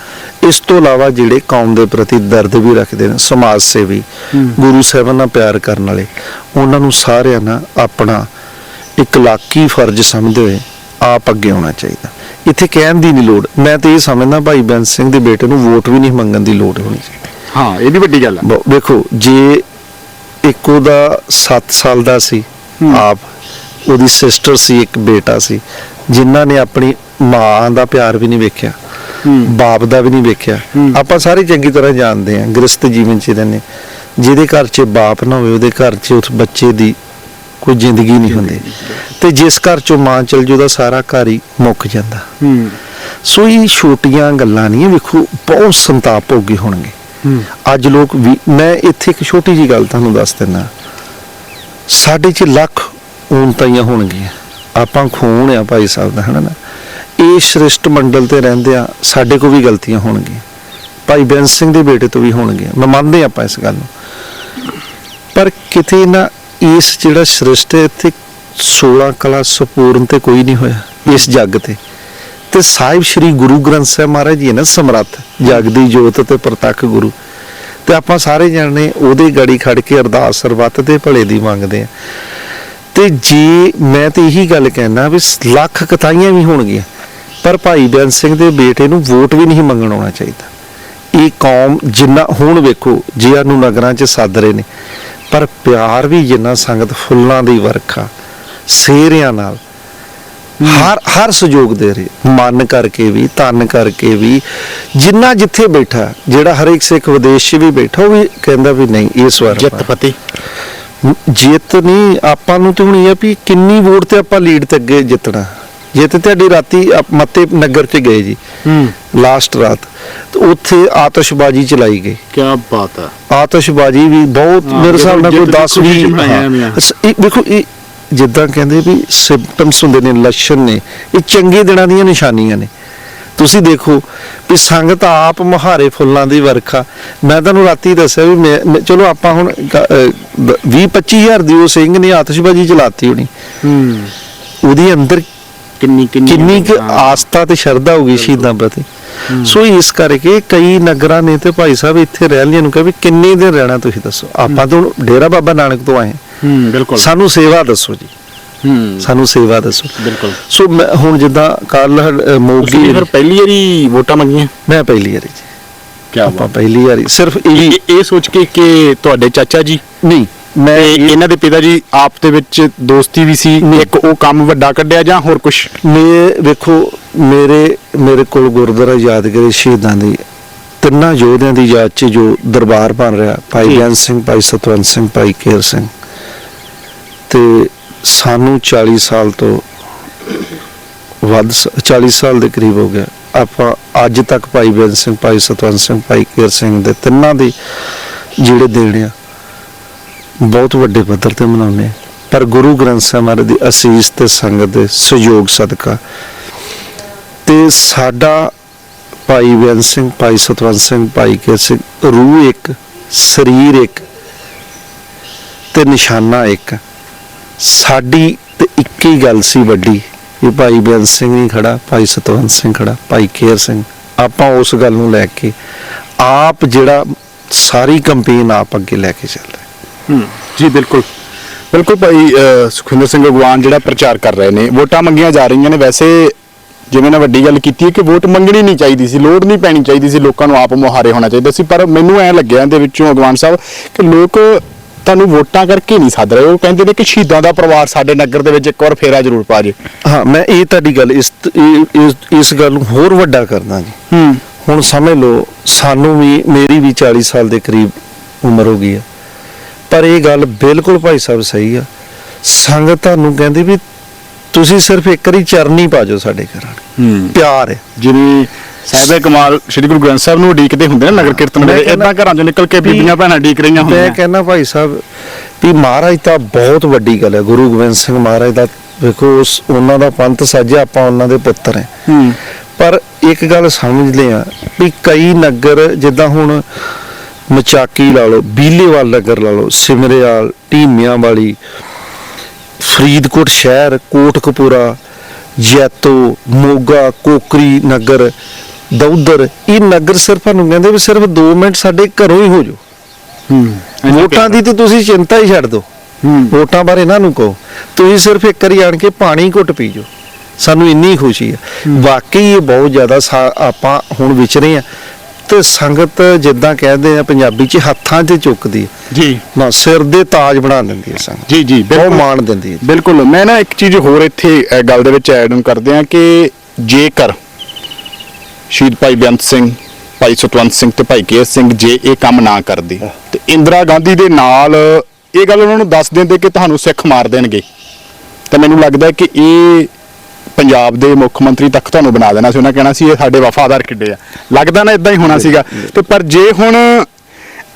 ਇਸ ਤੋਂ ਇਲਾਵਾ ਜਿਹੜੇ ਕੌਮ ਦੇ ਪ੍ਰਤੀ ਦਰਦ ਵੀ ਰੱਖਦੇ ਨੇ ਸਮਾਜ ਸੇਵੀ ਗੁਰੂ ਸਾਹਿਬਾਨ ਨਾਲ ਪਿਆਰ ਕਰਨ ਵਾਲੇ ਉਹਨਾਂ ਨੂੰ ਸਾਰਿਆਂ ਨਾਲ ਆਪਣਾ ਇੱਕ ਲਾਕੀ ਫਰਜ਼ ਸਮਝਦੇ ਹੋਏ ਆਪ ਅੱਗੇ ਆਉਣਾ ਚਾਹੀਦਾ। ਇੱਥੇ ਕਹਿਣ ਦੀ ਨਹੀਂ ਲੋੜ। ਮੈਂ ਤੇ ਇਹ ਸਮਝਦਾ ਭਾਈ ਬੈਂਸ ਸਿੰਘ ਦੇ ਬੇਟੇ ਨੂੰ ਵੋਟ ਵੀ ਨਹੀਂ ਮੰਗਣ ਦੀ ਲੋੜ ਹੋਣੀ ਚਾਹੀਦੀ। ਹਾਂ ਇਹ ਵੀ ਵੱਡੀ ਗੱਲ ਹੈ ਵੇਖੋ ਜੇ ਇੱਕ ਉਹਦਾ 7 ਸਾਲ ਦਾ ਸੀ। ਆਪ ਉਹਦੀ ਸਿਸਟਰ ਸੀ ਇੱਕ ਬੇਟਾ ਸੀ ਜਿਨ੍ਹਾਂ ਨੇ ਆਪਣੀ ਮਾਂ ਦਾ ਪਿਆਰ ਵੀ ਨਹੀਂ ਵੇਖਿਆ। ਬਾਪ ਦਾ ਵੀ ਨਹੀਂ ਵੇਖਿਆ। ਆਪਾਂ ਸਾਰੇ ਚੰਗੀ ਤਰ੍ਹਾਂ ਜਾਣਦੇ ਹਾਂ ਗ੍ਰਸਤ ਜੀਵਨ ਚ ਰਹਿੰਦੇ ਜਿਹਦੇ ਘਰ 'ਚ ਬਾਪ ਨਾ ਹੋਵੇ ਉਹਦੇ ਘਰ 'ਚ ਉਸ ਬੱਚੇ ਦੀ ਕੋਈ ਜ਼ਿੰਦਗੀ ਨਹੀਂ ਹੁੰਦੀ। ਤੇ ਜਿਸ ਘਰ 'ਚੋਂ ਮਾਂ ਚਲ ਜਾਊ ਉਹਦਾ ਸਾਰਾ ਘਰ ਹੀ ਮੁੱਕ ਜਾਂਦਾ। ਸੋ ਇਹ ਛੋਟੀਆਂ ਗੱਲਾਂ ਨਹੀਂ ਵੇਖੋ ਬਹੁਤ ਸੰਤਾਪ ਭੋਗੀ ਹੋਣਗੇ। ਅੱਜ ਲੋਕ ਵੀ ਮੈਂ ਇੱਥੇ ਇੱਕ ਛੋਟੀ ਜੀ ਗੱਲ ਤੁਹਾਨੂੰ ਦੱਸ ਦਿੰਦਾ। ਸਾਡੇ ਚ ਲੱਖ ਊਨਤਾਈਆਂ ਹੋਣਗੀਆਂ। ਆਪਾਂ ਖੂਨ ਆ ਭਾਈ ਸਾਹਿਬ ਦਾ, ਹਨਾ ਇਹ ਸ਼੍ਰਿਸ਼ਟ ਮੰਡਲ ਤੇ ਰਹਿੰਦੇ ਆ, ਸਾਡੇ ਕੋ ਵੀ ਗਲਤੀਆਂ ਹੋਣਗੀਆਂ। ਭਾਈ ਬੈਂਸ ਸਿੰਘ ਦੇ ਬੇਟੇ ਤੋਂ ਵੀ ਹੋਣਗੀਆਂ। ਮੈਂ ਮੰਨਦੇ ਆਪਾਂ ਇਸ ਗੱਲ ਨੂੰ। ਪਰ ਕਿਤੇ ਨਾ ਇਸ ਜਿਹੜਾ ਸ਼੍ਰਿਸ਼ਟ ਹੈ, ਇੱਥੇ 16 ਕਲਾ ਸੰਪੂਰਨ ਤੇ ਕੋਈ ਨਹੀਂ ਹੋਇਆ, ਇਸ ਜੱਗ ਤੇ। ਤੇ ਸਾਹਿਬ ਸ੍ਰੀ ਗੁਰੂ ਗ੍ਰੰਥ ਸਾਹਿਬ ਮਹਾਰਾਜ ਜੀ ਹੈ ਨਾ, ਸਮਰੱਥ, ਜਗ ਦੀ ਜੋਤ ਤੇ ਪ੍ਰਤੱਖ ਗੁਰੂ। ਤੇ ਆਪਾਂ ਸਾਰੇ ਜਾਣੇ ਉਹਦੇ ਗੜੀ ਖੜ ਕੇ ਅਰਦਾਸ ਸਰਬੱਤ ਦੇ ਭਲੇ ਦੀ ਮੰਗਦੇ ਆ। ਤੇ ਜੇ ਮੈਂ ਤੇ ਇਹੀ ਗੱਲ ਕਹਿਣਾ ਵੀ ਲੱਖ ਕਤਾਈਆਂ ਵੀ ਹੋਣਗੀਆਂ ਪਰ ਭਾਈ ਬੈਂਸ ਸਿੰਘ ਦੇ ਬੇਟੇ ਨੂੰ ਵੋਟ ਵੀ ਨਹੀਂ ਮੰਗਣ ਆਉਣਾ ਚਾਹੀਦਾ। ਇਹ ਕੌਮ ਜਿੰਨਾ ਹੁਣ ਵੇਖੋ ਜਿਆਂ ਨੂੰ ਨਗਰਾਂ 'ਚ ਸੱਦ ਰਹੇ ਨੇ ਪਰ ਪਿਆਰ ਵੀ ਜਿੰਨਾ ਸੰਗਤ ਫੁੱਲਾਂ ਦੀ ਵਰਖਾ ਸੇਰਿਆਂ ਨਾਲ। ਹਰ ਹਰ ਸਹਿਯੋਗ ਦੇ ਰਹੇ ਮਨ ਕਰਕੇ ਵੀ ਤਨ ਕਰਕੇ ਵੀ ਜਿੰਨਾ ਜਿੱਥੇ ਬੈਠਾ ਜਿਹੜਾ ਹਰ ਇੱਕ ਸਿੱਖ ਵਿਦੇਸ਼ 'ਚ ਵੀ ਬੈਠਾ ਉਹ ਵੀ ਕਹਿੰਦਾ ਵੀ ਨਹੀਂ ਇਸ ਵਾਰ ਜਿੱਤ ਫਤਿਹ ਜਿੱਤ ਨਹੀਂ ਆਪਾਂ ਨੂੰ ਤੇ ਹੁਣ ਇਹ ਆ ਵੀ ਕਿੰਨੀ ਵੋਟ ਤੇ ਆਪਾਂ ਲੀਡ ਤੇ ਅੱਗੇ ਜਿੱਤਣਾ। ਜਿੱਤ ਤੁਹਾਡੀ ਰਾਤੀ ਮੱਤੇ ਨਗਰ ਚ ਗਏ ਜੀ ਹੂੰ। ਲਾਸਟ ਰਾਤ ਤੇ ਉੱਥੇ ਆਤਿਸ਼ਬਾਜ਼ੀ ਚਲਾਈ ਗਈ। ਕੀ ਬਾਤ ਹੈ ਆਤਿਸ਼ਬਾਜ਼ੀ ਵੀ ਬਹੁਤ ਮੇਰੇ ਹਿਸਾਬ ਨਾਲ ਕੋਈ ਜਿੱਤ ਦੀ 10 ਖੁਸ਼ੀ 20 ਚ ਬਣਾਇਆ ਐਵੇਂ ਆ। ਦੇਖੋ ਇਹ ਜਿੱਦਾਂ ਕਹਿੰਦੇ ਵੀ ਸਿੰਪਟਮਸ ਹੁੰਦੇ ਨੇ ਲੱਛਣ ਨੇ ਇਹ ਚੰਗੇ ਦਿਨਾਂ ਦੀਆਂ ਨਿਸ਼ਾਨੀਆਂ ਨੇ। ਤੁਸੀਂ ਦੇਖੋ ਵੀ ਸੰਗਤ ਆਪ ਮੁਹਾਰੇ ਫੁੱਲਾਂ ਦੀ ਵਰਖਾ ਮੈਂ ਤੁਹਾਨੂੰ ਰਾਤੀ ਦੱਸਿਆ ਵੀ ਮੈਂ ਚਲੋ ਆਪਾਂ ਹੁਣ 20 25000 ਦੀ ਉਹ ਸਿੰਘ ਨੇ ਆਤਿਸ਼ਬਾਜ਼ੀ ਚਲਾਤੀ ਹੋਣੀ। ਹੂੰ। ਉਹਦੇ ਅੰਦਰ ਕਿੰਨੀ ਕਿੰਨੀ ਕਿੰਨੀ ਕੁ ਹਾਂ। ਆਸਥਾ ਤੇ ਸ਼ਰਧਾ ਹੋਗੀ ਸ਼ਹੀਦਾਂ ਪ੍ਰਤੀ। ਸੋ ਇਸ ਕਰਕੇ ਕਈ ਨਗਰਾਂ ਨੇ ਤੇ ਭਾਈ ਸਾਹਿਬ ਇੱਥੇ ਰਹਿ ਲਿਆਂ ਨੂੰ ਕਿਹਾ ਵੀ ਕਿੰਨੇ ਦਿਨ ਰਹਿਣਾ ਤੁਸੀਂ ਦੱਸੋ। ਆਪਾਂ ਤਾਂ ਡੇਰਾ ਬਾਬਾ ਨਾਨਕ ਤੋਂ ਆਏ ਹਾਂ। ਹੂੰ ਬਿਲਕੁਲ। ਸਾਨੂੰ ਸੇਵਾ ਦੱਸੋ ਜੀ। ਹੂੰ ਸਾਨੂੰ ਸੇਵਾ ਦੱਸੋ। ਬਿਲਕੁਲ। ਸੋ ਮੈਂ ਹੁਣ ਜਿੱਦਾਂ ਕੱਲ ਮੋਗੀ ਫਿਰ ਪਹਿਲੀ ਵਾਰੀ ਵੋਟਾਂ ਮੰਗੀਆਂ? ਮੈਂ ਪਹਿਲੀ ਵਾਰੀ ਜੀ। ਕੀ ਆਪਾਂ ਪਹਿਲੀ ਵਾਰੀ। ਸਿਰਫ ਇਹ ਇਹ ਸੋਚ ਕੇ ਕਿ ਤੁਹਾਡੇ ਚਾਚਾ ਜੀ ਨਹੀਂ ਮੈਂ ਇਹਨਾਂ ਦੇ ਪਿਤਾ ਜੀ ਆਪ ਦੇ ਵਿੱਚ ਦੋਸਤੀ ਵੀ ਸੀ। ਇੱਕ ਉਹ ਕੰਮ ਵੱਡਾ ਕੱਢਿਆ ਜਾਂ ਹੋਰ ਕੁਝ ਮੇ ਵੇਖੋ ਮੇਰੇ ਮੇਰੇ ਕੋਲ ਗੁਰਦੁਆਰਾ ਯਾਦਗਾਰੀ ਸ਼ਹੀਦਾਂ ਦੀ। ਤਿੰਨਾਂ ਯੋਧਿਆਂ ਦੀ ਯਾਦ 'ਚ ਜੋ ਦਰਬਾਰ ਬਣ ਰਿਹਾ ਭਾਈ। ਗਿਆਨ ਸਿੰਘ ਭਾਈ ਸਤਵੰਤ ਸਿੰਘ ਭਾਈ ਕੇਰ ਸਿੰਘ। ਤੇ ਸਾਨੂੰ 40 ਸਾਲ ਤੋਂ ਵੱਧ ਸ- 40 ਸਾਲ ਦੇ ਕਰੀਬ ਹੋ ਗਿਆ ਆਪਾਂ ਅੱਜ ਤੱਕ ਭਾਈ ਬੇਅੰਤ ਸਿੰਘ, ਭਾਈ ਸਤਵੰਤ ਸਿੰਘ, ਭਾਈ ਕੇਰ ਸਿੰਘ ਦੇ ਤਿੰਨਾਂ ਦੇ ਜਿਹੜੇ ਦੇਣੇ ਆ, ਬਹੁਤ ਵੱਡੇ ਪੱਧਰ ਤੇ ਮਨਾਉਂਦੇ ਆ। ਪਰ ਗੁਰੂ ਗ੍ਰੰਥ ਸਾਹਿਬ ਮਹਾਰਾਜ ਦੀ ਅਸੀਸ ਤੇ ਸੰਗਤ ਦੇ ਸਹਿਯੋਗ ਸਦਕਾ। ਤੇ ਸਾਡਾ ਭਾਈ ਬੇਅੰਤ ਸਿੰਘ, ਭਾਈ ਸਤਵੰਤ ਸਿੰਘ, ਭਾਈ ਕੇਰ ਸਿੰਘ, ਰੂਹ ਇੱਕ, ਸਰੀਰ ਇੱਕ ਤੇ ਨਿਸ਼ਾਨਾ ਇੱਕ। ਸਾਡੀ ਤੇ ਇੱਕ ਹੀ ਗੱਲ ਸੀ ਵੱਡੀ ਇਹ ਭਾਈ ਬੇਅੰਤ ਸਿੰਘ ਨਹੀਂ ਖੜਾ ਭਾਈ ਸਤਵੰਤ ਸਿੰਘ ਖੜਾ ਭਾਈ ਕੇਰ ਸਿੰਘ। ਆਪਾਂ ਉਸ ਗੱਲ ਨੂੰ ਲੈ ਕੇ ਆਪ ਜਿਹੜਾ ਸਾਰੀ ਕੰਪੇਨ ਆਪ ਅੱਗੇ ਲੈ ਕੇ ਚੱਲ ਰਹੇ। ਜੀ ਬਿਲਕੁਲ। ਬਿਲਕੁਲ ਭਾਈ ਅਹ, ਸੁਖਵਿੰਦਰ ਸਿੰਘ ਅਗਵਾਨ ਜਿਹੜਾ ਪ੍ਰਚਾਰ ਕਰ ਰਹੇ ਨੇ ਵੋਟਾਂ ਮੰਗੀਆਂ ਜਾ ਰਹੀਆਂ ਨੇ। ਵੈਸੇ ਜਿਵੇਂ ਨਾ ਵੱਡੀ ਗੱਲ ਕੀਤੀ ਹੈ ਕਿ ਵੋਟ ਮੰਗਣੀ ਨਹੀਂ ਚਾਹੀਦੀ ਸੀ ਲੋੜ ਨਹੀਂ ਪੈਣੀ ਚਾਹੀਦੀ ਸੀ ਲੋਕਾਂ ਨੂੰ ਆਪ ਮੁਹਾਰੇ ਹੋਣਾ ਚਾਹੀਦਾ ਸੀ ਪਰ ਮੈਨੂੰ ਐ ਲੱਗਿਆ ਇਹਦੇ ਵਿੱਚੋਂ ਅਗਵਾਨ ਸਾਹਿਬ ਕਿ ਲੋਕ ਤੁਹਾਨੂੰ ਵੋਟਾਂ ਕਰਕੇ ਨਹੀਂ ਸੱਦ ਰਹੇ। ਉਹ ਕਹਿੰਦੇ ਨੇ ਕਿ ਸ਼ਹੀਦਾਂ ਦਾ ਪਰਿਵਾਰ ਸਾਡੇ ਨਗਰ ਦੇ ਵਿੱਚ ਇੱਕ ਵਾਰ ਫੇਰਾ ਜ਼ਰੂਰ ਪਾ ਜੇ। ਹਾਂ ਮੈਂ ਇਹ ਤੁਹਾਡੀ ਗੱਲ ਇਸ ਇਹ- ਇਸ ਇਸ ਗੱਲ ਨੂੰ ਹੋਰ ਵੱਡਾ ਕਰਦਾ ਜੀ। ਹੂੰ। ਹੁਣ ਸਮਝ ਲਓ ਸਾਨੂੰ ਵੀ ਮੇਰੀ ਵੀ 40 ਸਾਲ ਦੇ ਕਰੀਬ ਉਮਰ ਹੋ ਗਈ ਹੈ ਪਰ ਇਹ ਗੱਲ ਬਿਲਕੁਲ ਭਾਈ ਸਾਹਿਬ ਸਹੀ ਆ। ਸੰਗਤ ਤੁਹਾਨੂੰ ਕਹਿੰਦੀ ਵੀ ਤੁਸੀਂ ਸਿਰਫ ਇੱਕ ਵਾਰੀ ਚਰਨੀ ਪਾ ਜਾਓ ਸਾਡੇ ਘਰਾਂ। ਹੂੰ। ਪਿਆਰ ਹੈ। ਜਿਵੇਂ ਸਾਹਿਬੇ ਕਮਾਲ ਸ੍ਰੀ ਗੁਰੂ ਗ੍ਰੰਥ ਸਾਹਿਬ ਨੂੰ ਉਡੀਕਦੇ ਹੁੰਦੇ ਨੇ ਨਗਰ ਕੀਰਤਨ ਮੈਂ ਵੇਲੇ। ਇਦਾਂ ਘਰਾਂ ਚੋਂ ਨਿਕਲ ਕੇ ਬੀਬੀਆਂ ਭੈਣਾਂ ਉਡੀਕ ਰਹੀਆਂ ਮੈਂ ਹੁੰਦੀਆਂ। ਕਹਿੰਦਾ ਭਾਈ ਸਾਹਿਬ ਵੀ ਮਹਾਰਾਜ ਤਾਂ ਬਹੁਤ ਵੱਡੀ ਗੱਲ ਹੈ। ਗੁਰੂ ਗੋਬਿੰਦ ਸਿੰਘ ਮਹਾਰਾਜ ਦਾ ਵੇਖੋ ਉਸ ਉਹਨਾਂ ਦਾ ਪੰਥ ਸਾਜਿਆ ਆਪਾਂ ਉਹਨਾਂ ਦੇ ਪੁੱਤਰ ਹੈ। ਪਰ ਇੱਕ ਗੱਲ ਸਮਝਦੇ ਆ ਵੀ ਕਈ ਨਗਰ ਜਿੱਦਾਂ ਹੁਣ ਮਚਾਕੀ ਲਾ ਲਓ ਬੀਲੇਵਾਲ ਨਗਰ ਲਾ ਲਓ ਸਿਮਰਿਆਲ ਢੀਮਿਆਂ ਵਾਲੀ ਫਰੀਦਕੋਟ ਸ਼ਹਿਰ ਕੋਟਕਪੂਰਾ ਜੈਤੋ ਮੋਗਾ ਕੋਕਰੀ ਨਗਰ ਦੌਦਰ ਇਹ ਨਗਰ ਸਿਰਫ ਨੂੰ ਕਹਿੰਦੇ ਵੀ ਸਿਰਫ 2 ਮਿੰਟ ਸਾਡੇ ਘਰੋਂ ਹੀ ਹੋ ਜਾਓ। ਹੂੰ ਵੋਟਾਂ ਦੀ ਤੇ ਤੁਸੀਂ ਚਿੰਤਾ ਹੀ ਛੱਡ ਦਿਓ। ਹੂੰ। ਵੋਟਾਂ ਬਾਰੇ ਇਹਨਾਂ ਨੂੰ ਕਹੋ। ਤੁਸੀਂ ਸਿਰਫ ਇੱਕ ਵਾਰੀ ਆਣ ਕੇ ਪਾਣੀ ਘੁੱਟ ਪੀ ਜਾਓ। ਸਾਨੂੰ ਇੰਨੀ ਖੁਸ਼ੀ ਹੈ। ਵਾਕਈ ਇਹ ਬਹੁਤ ਜ਼ਿਆਦਾ ਆਪਾਂ ਹੁਣ ਵਿਚਰੇ ਆ। ਤੇ ਸੰਗਤ ਜਿੱਦਾਂ ਕਹਿੰਦੇ ਆ ਪੰਜਾਬੀ ਚ ਹੱਥਾਂ 'ਚ ਚੁੱਕਦੀ ਜੀ। ਨਾ ਸਿਰ ਦੇ ਤਾਜ ਬਣਾ ਦਿੰਦੀ ਹੈ ਸੰਗਤ। ਜੀ ਜੀ ਬਹੁਤ ਮਾਣ ਦਿੰਦੀ ਹੈ ਬਿਲਕੁਲ। ਮੈਂ ਨਾ ਇੱਕ ਚੀਜ਼ ਹੋਰ ਇੱਥੇ ਗੱਲ ਦੇ ਵਿੱਚ ਐਡ ਕਰਦੇ ਆ ਕਿ ਜੇਕਰ ਸ਼ਹੀਦ ਭਾਈ ਬੇਅੰਤ ਸਿੰਘ ਭਾਈ ਸਤਵੰਤ ਸਿੰਘ ਤੇ ਭਾਈ ਕੇਰ ਸਿੰਘ ਜੇ ਇਹ ਕੰਮ ਨਾ ਕਰਦੇ। ਤੇ ਇੰਦਰਾ ਗਾਂਧੀ ਦੇ ਨਾਲ ਇਹ ਗੱਲ ਉਹਨਾਂ ਨੂੰ ਦੱਸ ਦਿੰਦੇ ਕਿ ਤੁਹਾਨੂੰ ਸਿੱਖ ਮਾਰ ਦੇਣਗੇ। ਤੇ ਮੈਨੂੰ ਲੱਗਦਾ ਕਿ ਇਹ ਪੰਜਾਬ ਦੇ ਮੁੱਖ ਮੰਤਰੀ ਤੱਕ ਤੁਹਾਨੂੰ ਬਣਾ ਦੇਣਾ ਸੀ। ਉਹਨਾਂ ਕਹਿਣਾ ਸੀ ਇਹ ਸਾਡੇ ਵਫਾਦਾਰ ਕਿੱਡੇ ਆ। ਲੱਗਦਾ ਨਾ ਇਦਾਂ ਹੀ ਹੋਣਾ ਸੀਗਾ। ਤੇ ਪਰ ਜੇ ਹੁਣ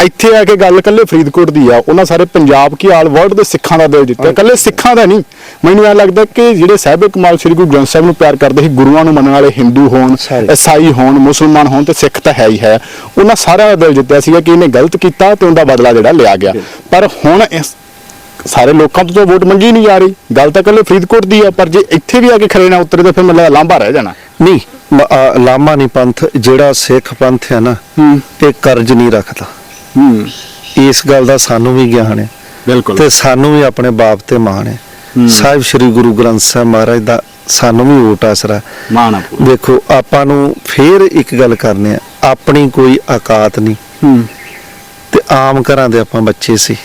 ਇੱਥੇ ਆ ਕੇ ਗੱਲ ਕੱਲੇ ਫਰੀਦਕੋਟ ਦੀ ਆ ਉਹਨਾਂ ਸਾਰੇ ਪੰਜਾਬ ਕੀ ਆਲ ਵਰਲਡ ਦੇ ਸਿੱਖਾਂ ਦਾ ਦਿਲ ਜਿੱਤਿਆ। ਕੱਲੇ ਸਿੱਖਾਂ ਦਾ ਨਹੀਂ ਮੈਨੂੰ ਐ ਲੱਗਦਾ ਕਿ ਜਿਹੜੇ ਸਾਹਿਬੇ ਕਮਾਲ ਸ੍ਰੀ ਗੁਰੂ ਗ੍ਰੰਥ ਸਾਹਿਬ ਨੂੰ ਪਿਆਰ ਕਰਦੇ ਸੀ ਗੁਰੂਆਂ ਨੂੰ ਮੰਨਣ ਵਾਲੇ ਹਿੰਦੂ ਹੋਣ। ਈਸਾਈ ਹੋਣ ਮੁਸਲਮਾਨ ਹੋਣ ਤੇ ਸਿੱਖ ਤਾਂ ਹੈ ਹੀ ਹੈ। ਉਹਨਾਂ ਸਾਰਿਆਂ ਦਾ ਦਿਲ ਜਿੱਤਿਆ ਸੀਗਾ ਕਿ ਇਹਨੇ ਗਲਤ ਕੀਤਾ ਤੇ ਉਹਦਾ ਬਦਲਾ ਜਿਹੜਾ ਲਿਆ ਗਿਆ। ਪਰ ਹੁਣ ਇਸ ਸਾਰੇ ਲੋਕਾਂ ਤੋਂ ਤਾਂ ਵੋਟ ਮੰਗੀ ਨਹੀਂ ਜਾ ਰਹੀ। ਗੱਲ ਤਾਂ ਕੱਲੇ ਫਰੀਦਕੋਟ ਦੀ ਆ ਪਰ ਜੇ ਇੱਥੇ ਵੀ ਆ ਕੇ ਖੜੇ ਨਾ ਉਤਰੇ ਤਾਂ ਫਿਰ ਲੱਗਦਾ ਲਾਂਭਾ ਰਹਿ ਜਾਣਾ। ਨਹੀਂ ਲਾਮਾ ਨਹੀਂ ਪੰਥ ਜਿਹੜਾ ਸਿੱਖ ਪੰਥ ਹੈ ਨਾ ਇਹ ਕਰਜ਼ ਨਹੀਂ ਰੱਖਦਾ। ਹੂੰ। ਇਸ ਗੱਲ ਦਾ ਸਾਨੂੰ ਵੀ ਗਿਆਨ ਹੈ। ਬਿਲਕੁਲ। ਤੇ ਸਾਨੂੰ ਵੀ ਆਪਣੇ ਬਾਪ ਤੇ ਮਾਣ ਹੈ। ਸਾਹਿਬ ਸ੍ਰੀ ਗੁਰੂ ਗ੍ਰੰਥ ਸਾਹਿਬ ਮਹਾਰਾਜ ਦਾ ਸਾਨੂੰ ਵੀ ਓਟ ਆਸਰਾ ਮਾਣਾ ਪੂਰਾ। ਦੇਖੋ ਆਪਾਂ ਨੂੰ ਫੇਰ ਇੱਕ ਗੱਲ ਕਰਨੀ ਆ ਆਪਣੀ ਕੋਈ ਔਕਾਤ ਨਹੀਂ। ਹੂੰ। ਤੇ ਆਮ ਘਰਾਂ ਦੇ ਆਪਾਂ ਬੱਚੇ ਸੀ।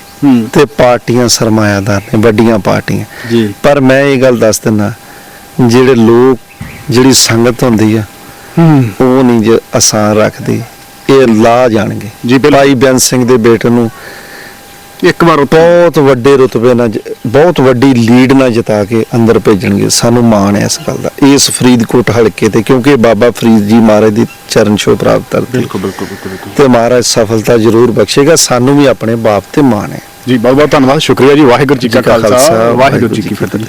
ਤੇ ਪਾਰਟੀਆਂ ਸਰਮਾਇਆਦਾਰ ਨੇ ਵੱਡੀਆਂ ਪਾਰਟੀਆਂ। ਜੀ। ਪਰ ਮੈਂ ਇਹ ਗੱਲ ਦੱਸ ਦਿੰਦਾ ਜਿਹੜੇ ਲੋਕ ਜਿਹੜੀ ਸੰਗਤ ਹੁੰਦੀ ਆ ਉਹ ਨਹੀਂ ਜੇ ਆਸਾਨ ਰੱਖਦੀ। ਇਹ ਲਾ ਜਾਣਗੇ। ਜੀ। ਭਾਈ ਬੇਅੰਤ ਸਿੰਘ ਦੇ ਬੇਟੇ ਨੂੰ ਇੱਕ ਵਾਰ ਬਹੁਤ ਵੱਡੇ ਰੁਤਬੇ ਨਾਲ ਜ- ਬਹੁਤ ਵੱਡੀ ਲੀਡ ਨਾਲ ਜਿਤਾ ਕੇ ਅੰਦਰ ਭੇਜਣਗੇ। ਸਾਨੂੰ ਮਾਣ ਹੈ ਇਸ ਗੱਲ ਦਾ। ਇਸ ਫਰੀਦਕੋਟ ਹਲਕੇ ਤੇ ਕਿਉਂਕਿ ਬਾਬਾ ਫਰੀਦ ਜੀ ਮਹਾਰਾਜ ਦੀ ਚਰਨ ਛੋਹ ਪ੍ਰਾਪਤ ਕਰਦੇ। ਬਿਲਕੁਲ ਬਿਲਕੁਲ ਬਿਲਕੁਲ ਬਿਲਕੁਲ। ਤੇ ਮਹਾਰਾਜ ਸਫਲਤਾ ਜ਼ਰੂਰ ਬਖਸ਼ੇਗਾ। ਸਾਨੂੰ ਵੀ ਆਪਣੇ ਬਾਪ ਤੇ ਮਾਣ ਹੈ। ਜੀ ਬਹੁਤ ਬਹੁਤ ਧੰਨਵਾਦ। ਸ਼ੁਕਰੀਆ ਜੀ। ਵਾਹਿਗੁਰੂ ਜੀ ਕਾ ਖਾਲਸਾ। ਵਾਹਿਗੁਰੂ ਜੀ ਕੀ ਫਤਿਹ।